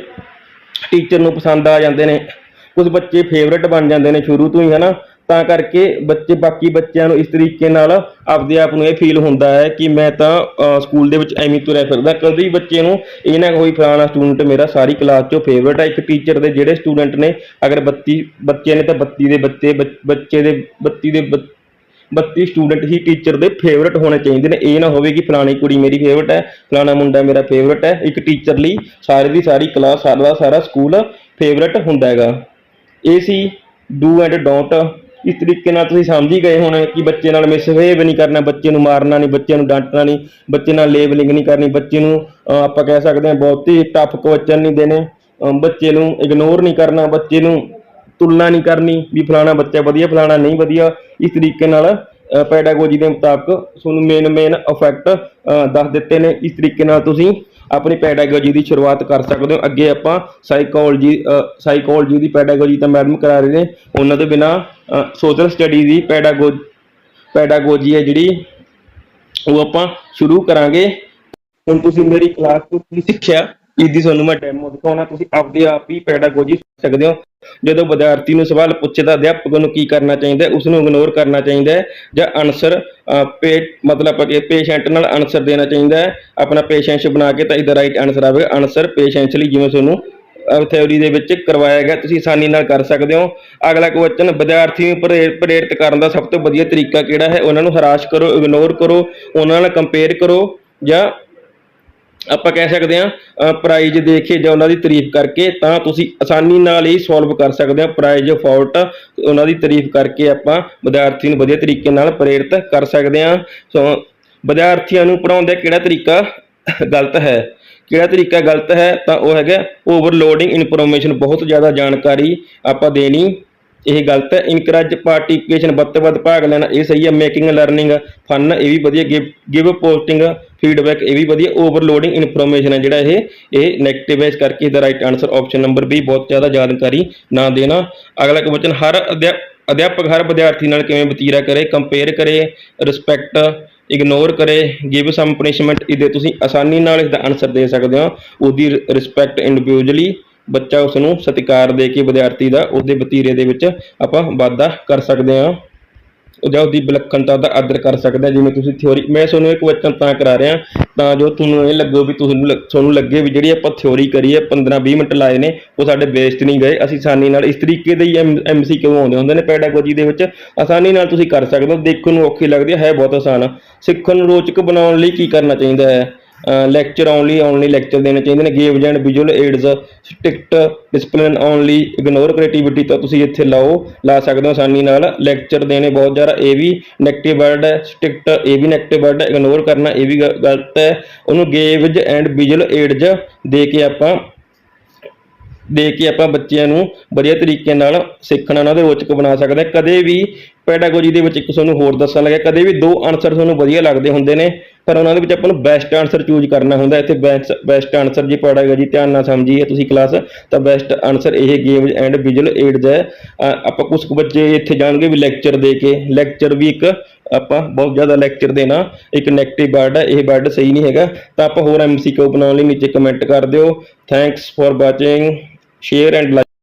ਟੀਚਰ ਨੂੰ ਪਸੰਦ ਆ ਜਾਂਦੇ ਨੇ ਕੁਝ ਬੱਚੇ ਫੇਵਰੇਟ ਬਣ ਜਾਂਦੇ ਨੇ ਸ਼ੁਰੂ ਤੋਂ ਹੀ, ਹਨਾ? ਤਾਂ ਕਰਕੇ ਬੱਚੇ, ਬਾਕੀ ਬੱਚਿਆਂ ਨੂੰ ਇਸ ਤਰੀਕੇ ਨਾਲ ਆਪਦੇ ਆਪ ਨੂੰ ਇਹ ਫੀਲ ਹੁੰਦਾ ਹੈ ਕਿ ਮੈਂ ਤਾਂ ਸਕੂਲ ਦੇ ਵਿੱਚ ਐਵੇਂ ਹੀ ਤੁਰਿਆ ਫਿਰਦਾ। ਕਦੇ ਬੱਚੇ ਨੂੰ ਇਹ ਨਾ ਕੋਈ ਫਲਾਣਾ ਸਟੂਡੈਂਟ ਮੇਰਾ ਸਾਰੀ ਕਲਾਸ 'ਚੋਂ ਫੇਵਰੇਟ ਹੈ ਇੱਕ ਟੀਚਰ ਦੇ ਜਿਹੜੇ ਸਟੂਡੈਂਟ ਨੇ, ਅਗਰ 32 ਬੱਚੇ ਨੇ ਤਾਂ 32 ਦੇ ਬੱਚੇ, ਬੱਚ- ਬੱਚੇ ਦੇ 32 ਦੇ ਬੱਚ- 32 ਸਟੂਡੈਂਟ ਹੀ ਟੀਚਰ ਦੇ ਫੇਵਰਟ ਹੋਣੇ ਚਾਹੀਦੇ ਨੇ। ਇਹ ਨਾ ਹੋਵੇ ਕਿ ਫਲਾਣੀ ਕੁੜੀ ਮੇਰੀ ਫੇਵਰਟ ਹੈ, ਫਲਾਣਾ ਮੁੰਡਾ ਮੇਰਾ ਫੇਵਰਟ ਹੈ। ਇੱਕ ਟੀਚਰ ਲਈ ਸਾਰੇ ਦੀ ਸਾਰੀ ਕਲਾਸ ਸਾਰਾ ਸਾਰਾ ਸਕੂਲ ਫੇਵਰਟ ਹੁੰਦਾ ਹੈਗਾ। ਇਹ ਸੀ ਡੂ ਐਂਡ ਡੋਂਟ ਇਸ ਤਰੀਕੇ ਨਾਲ ਤੁਸੀਂ ਸਮਝ ਹੀ ਗਏ ਹੋਣੇ ਕਿ ਬੱਚੇ ਨਾਲ ਮਿਸਬਿਹੇਵ ਨਹੀਂ ਕਰਨਾ, ਬੱਚੇ ਨੂੰ ਮਾਰਨਾ ਨਹੀਂ ਬੱਚੇ ਨੂੰ ਡਾਂਟਣਾ ਨਹੀਂ, ਬੱਚੇ ਨਾਲ ਲੇਬਲਿੰਗ ਨਹੀਂ ਕਰਨੀ, ਬੱਚੇ ਨੂੰ ਆਪਾਂ ਕਹਿ ਸਕਦੇ ਹਾਂ ਬਹੁਤ ਹੀ ਟਫ ਕੁਐਸਚਨ ਨਹੀਂ ਦੇਣੇ ਬੱਚੇ ਨੂੰ ਇਗਨੋਰ ਨਹੀਂ ਕਰਨਾ, ਬੱਚੇ ਨੂੰ ਤੁਲਨਾ ਨਹੀਂ ਕਰਨੀ ਵੀ ਫਲਾਣਾ ਬੱਚਾ ਵਧੀਆ, ਫਲਾਣਾ ਨਹੀਂ ਵਧੀਆ। ਇਸ ਤਰੀਕੇ ਨਾਲ ਪੈਡਾਗੋਜੀ ਦੇ ਮੁਤਾਬਕ ਤੁਹਾਨੂੰ ਮੇਨ ਮੇਨ ਇਫੈਕਟ ਦੱਸ ਦਿੱਤੇ ਨੇ। ਇਸ ਤਰੀਕੇ ਨਾਲ ਤੁਸੀਂ ਆਪਣੀ ਪੈਡਾਗੋਜੀ ਦੀ ਸ਼ੁਰੂਆਤ ਕਰ ਸਕਦੇ ਹੋ। ਅੱਗੇ ਆਪਾਂ ਸਾਈਕੋਲੋਜੀ ਸਾਈਕੋਲੋਜੀ ਦੀ ਪੈਡਾਗੋਜੀ ਤਾਂ ਮੈਡਮ ਕਰਾ ਰਹੇ ਨੇ। ਉਹਨਾਂ ਦੇ ਬਿਨਾ ਸੋਸ਼ਲ ਸਟੱਡੀ ਦੀ ਪੈਡਾਗੋ ਪੈਡਾਗੋਜੀ ਹੈ ਜਿਹੜੀ, ਉਹ ਆਪਾਂ ਸ਼ੁਰੂ ਕਰਾਂਗੇ। ਹੁਣ ਤੁਸੀਂ ਮੇਰੀ ਕਲਾਸ ਤੋਂ ਕੀ ਸਿੱਖਿਆ? ਇਸ ਤੁਹਾਨੂੰ ਮੈਂ ਡੈਮੋ ਦਿਖਾਉਣਾ, ਤੁਸੀਂ ਆਪਦੇ ਆਪ ਹੀ ਪੈਡਾਗੋਜੀ ਸਕਦੇ ਹੋ। ਜਦੋਂ ਵਿਦਿਆਰਥੀ ਨੂੰ ਸਵਾਲ ਪੁੱਛੇ ਤਾਂ ਅਧਿਆਪਕ ਨੂੰ ਕੀ ਕਰਨਾ ਚਾਹੀਦਾ ਉਸ ਨੂੰ ਇਗਨੋਰ ਕਰਨਾ ਚਾਹੀਦਾ ਹੈ ਜਾਂ ਆਨਸਰ ਪੇ, ਮਤਲਬ ਕਿ ਪੇਸ਼ੈਂਟ ਨਾਲ ਆਨਸਰ ਦੇਣਾ ਚਾਹੀਦਾ ਹੈ। ਆਪਣਾ ਪੇਸ਼ੈਂਸ ਬਣਾ ਕੇ ਤਾਂ ਇਹਦਾ ਰਾਈਟ ਆਨਸਰ ਆਵੇਗਾ। ਆਨਸਰ ਪੇਸ਼ੈਂਸਲੀ ਜਿਵੇਂ ਤੁਹਾਨੂੰ ਥਿਉਰੀ ਦੇ ਵਿੱਚ ਕਰਵਾਇਆ ਗਿਆ, ਤੁਸੀਂ ਆਸਾਨੀ ਨਾਲ ਕਰ ਸਕਦੇ ਹੋ। ਅਗਲਾ ਕੁਐਸਚਨ ਵਿਦਿਆਰਥੀ ਨੂੰ ਪ੍ਰੇਰ- ਪ੍ਰੇਰਿਤ ਕਰਨ ਦਾ ਸਭ ਤੋਂ ਵਧੀਆ ਤਰੀਕਾ ਕਿਹੜਾ ਹੈ? ਉਹਨਾਂ ਨੂੰ ਹਰਾਸ਼ ਕਰੋ ਇਗਨੋਰ ਕਰੋ, ਉਹਨਾਂ ਨਾਲ ਕੰਪੇਅਰ ਕਰੋ ਜਾਂ ਆਪਾਂ ਕਹਿ ਸਕਦੇ ਹਾਂ ਪ੍ਰਾਈਜ਼ ਦੇ ਕੇ ਜਾਂ ਉਹਨਾਂ ਦੀ ਤਾਰੀਫ ਕਰਕੇ ਤਾਂ ਤੁਸੀਂ ਆਸਾਨੀ ਨਾਲ ਹੀ ਸੋਲਵ ਕਰ ਸਕਦੇ ਹੋ ਪ੍ਰਾਈਜ਼ ਫਾਲਟ ਉਹਨਾਂ ਦੀ ਤਾਰੀਫ ਕਰਕੇ ਆਪਾਂ ਵਿਦਿਆਰਥੀ ਨੂੰ ਵਧੀਆ ਤਰੀਕੇ ਨਾਲ ਪ੍ਰੇਰਿਤ ਕਰ ਸਕਦੇ ਹਾਂ। ਸੋ ਵਿਦਿਆਰਥੀਆਂ ਨੂੰ ਪੜਾਉਣ ਦਾ ਕਿਹੜਾ ਤਰੀਕਾ ਗਲਤ ਹੈ? ਕਿਹੜਾ ਤਰੀਕਾ ਗਲਤ ਹੈ? ਤਾਂ ਉਹ ਹੈਗਾ ਓਵਰਲੋਡਿੰਗ ਇਨਫੋਰਮੇਸ਼ਨ ਬਹੁਤ ਜ਼ਿਆਦਾ ਜਾਣਕਾਰੀ ਆਪਾਂ ਦੇਣੀ। ਇਹ ਗਲਤ ਹੈ। ਇਨਕਰੇਜ ਪਾਰਟਿਸਿਪੇਸ਼ਨ ਵੱਧ ਤੋਂ ਵੱਧ ਭਾਗ ਲੈਣਾ, ਇਹ ਸਹੀ ਹੈ। ਮੇਕਿੰਗ ਲਰਨਿੰਗ ਫਨ ਇਹ ਵੀ ਵਧੀਆ। ਗਿਵ ਗਿਵ ਪੋਸਟਿੰਗ ਫੀਡਬੈਕ ਇਹ ਵੀ ਵਧੀਆ ਓਵਰਲੋਡਿੰਗ ਇਨਫੋਰਮੇਸ਼ਨ ਹੈ ਜਿਹੜਾ ਇਹ ਇਹ 네ਗੇਟਿਵ ਹੈ, ਇਸ ਕਰਕੇ ਇਹਦਾ right answer option number B ਬਹੁਤ ਜ਼ਿਆਦਾ ਜਾਣਕਾਰੀ ਨਾ ਦੇਣਾ। ਅਗਲਾ ਕੁਐਸਚਨ ਹਰ ਅਧਿਆ- ਅਧਿਆਪਕ ਹਰ ਵਿਦਿਆਰਥੀ ਨਾਲ ਕਿਵੇਂ ਵਤੀਰਾ ਕਰੇ ਕੰਪੇਅਰ ਕਰੇ ਰਿਸਪੈਕਟ ਇਗਨੋਰ ਕਰੇ ਗਿਵ ਸਮ ਪਨਿਸ਼ਮੈਂਟ ਇਹਦੇ ਤੁਸੀਂ ਆਸਾਨੀ ਨਾਲ ਇਸ ਦਾ ਆਨਸਰ ਦੇ ਸਕਦੇ ਹੋ। ਉਹਦੀ ਰਿਸਪੈਕਟ ਇੰਡੀਵਿਜੂਅਲੀ ਬੱਚਾ ਉਸ ਨੂੰ ਸਤਿਕਾਰ ਦੇ ਕੇ ਵਿਦਿਆਰਥੀ ਦਾ ਉਹਦੇ ਵਤੀਰੇ ਦੇ ਵਿੱਚ ਆਪਾਂ ਵਾਧਾ ਕਰ ਸਕਦੇ ਹਾਂ। ਜਾਂ ਉਹਦੀ ਵਿਲੱਖਣਤਾ ਦਾ ਆਦਰ ਕਰ ਸਕਦਾ ਜਿਵੇਂ ਤੁਸੀਂ ਥਿਉਰੀ ਮੈਂ ਤੁਹਾਨੂੰ ਇੱਕ ਕੁਐਸਚਨ ਤਾਂ ਕਰਾ ਰਿਹਾ, ਤਾਂ ਜੋ ਤੁਹਾਨੂੰ ਇਹ ਲੱਗੋ ਵੀ ਤੁਹਾਨੂੰ ਲੱਗ- ਤੁਹਾਨੂੰ ਲੱਗੇ ਵੀ ਜਿਹੜੀ ਆਪਾਂ ਥਿਉਰੀ ਕਰੀ ਹੈ 15 20 ਮਿੰਟ ਲਾਏ ਨੇ, ਉਹ ਸਾਡੇ ਵੇਸਟ ਨਹੀਂ ਗਏ। ਅਸੀਂ ਆਸਾਨੀ ਨਾਲ ਇਸ ਤਰੀਕੇ ਦੇ ਹੀ ਐਮਸੀਕਿਊ ਆਉਂਦੇ ਹੁੰਦੇ ਨੇ ਪੈਡਾਗੋਜੀ ਦੇ ਵਿੱਚ। ਆਸਾਨੀ ਨਾਲ ਤੁਸੀਂ ਕਰ ਸਕਦੇ ਹੋ, ਦੇਖਣ ਨੂੰ ਔਖੀ ਲੱਗਦੀ ਹੈ ਬਹੁਤ ਆਸਾਨ। ਸਿੱਖਣ ਨੂੰ ਰੋਚਕ ਬਣਾਉਣ ਲਈ ਕੀ ਕਰਨਾ ਚਾਹੀਦਾ ਹੈ? ਲੈਕਚਰ ਓਨਲੀ ਓਨਲੀ ਲੈਕਚਰ ਦੇਣੇ ਚਾਹੀਦੇ ਨੇ। Games and visual aids strict discipline only ignore creativity ਤਾਂ ਤੁਸੀਂ ਇੱਥੇ ਲਾਓ, ਲਾ ਸਕਦੇ ਹੋ ਆਸਾਨੀ ਨਾਲ। ਲੈਕਚਰ ਦੇਣੇ ਬਹੁਤ ਜ਼ਿਆਦਾ, ਇਹ ਵੀ ਨੈਗੇਟਿਵ ਵਰਡ ਹੈ ਸਟ੍ਰਿਕਟ ਇਹ ਵੀ ਨੈਗੇਟਿਵ ਵਰਡ ਹੈ ਇਗਨੋਰ ਕਰਨਾ, ਇਹ ਵੀ ਗਲਤ ਹੈ। ਉਹਨੂੰ ਗੇਮਸ ਐਂਡ ਵਿਜ਼ੂਅਲ ਏਡਸ ਦੇ ਕੇ ਆਪਾਂ, ਦੇ ਕੇ ਆਪਾਂ ਬੱਚਿਆਂ ਨੂੰ ਵਧੀਆ ਤਰੀਕੇ ਨਾਲ ਸਿੱਖਣਾ, ਉਹਨਾਂ ਦੇ ਰੋਚਕ ਬਣਾ ਸਕਦੇ ਹਾਂ। ਕਦੇ ਵੀ ਪੈਡਾਗੋਜੀ ਦੇ ਵਿੱਚ ਇੱਕ ਤੁਹਾਨੂੰ ਹੋਰ ਦੱਸਣ ਲੱਗਿਆ, ਕਦੇ ਵੀ ਦੋ ਆਨਸਰ ਤੁਹਾਨੂੰ ਵਧੀਆ ਲੱਗਦੇ ਹੁੰਦੇ ਨੇ। ਪਰ ਉਹਨਾਂ ਦੇ ਵਿੱਚ ਆਪਾਂ ਨੂੰ ਬੈਸਟ ਆਨਸਰ ਚੂਜ਼ ਕਰਨਾ ਹੁੰਦਾ, ਇੱਥੇ ਬੈਸਟ ਬੈਸਟ ਆਨਸਰ ਜੇ ਜੀ, ਧਿਆਨ ਨਾਲ ਸਮਝੀਏ ਤੁਸੀਂ ਕਲਾਸ ਤਾਂ ਬੈਸਟ ਆਨਸਰ ਇਹ ਗੇਮਸ ਐਂਡ ਵਿਜ਼ੂਅਲ ਏਡਜ਼ ਹੈ ਆਪਾਂ ਕੁਝ ਕੁ ਬੱਚੇ ਇੱਥੇ ਜਾਣਗੇ ਵੀ ਲੈਕਚਰ ਦੇ ਕੇ ਲੈਕਚਰ ਵੀ ਇੱਕ ਆਪਾਂ ਬਹੁਤ ਜ਼ਿਆਦਾ ਲੈਕਚਰ ਦੇਣਾ, ਇੱਕ ਨੈਗੇਟਿਵ ਵਰਡ ਹੈ, ਇਹ ਵਰਡ ਸਹੀ ਨਹੀਂ ਹੈਗਾ, ਤਾਂ ਆਪਾਂ ਹੋਰ ਐਮਸੀਕਿਊ ਬਣਾਉਣ ਲਈ ਨੀਚੇ ਕਮੈਂਟ ਕਰ ਦਿਓ thanks for watching share and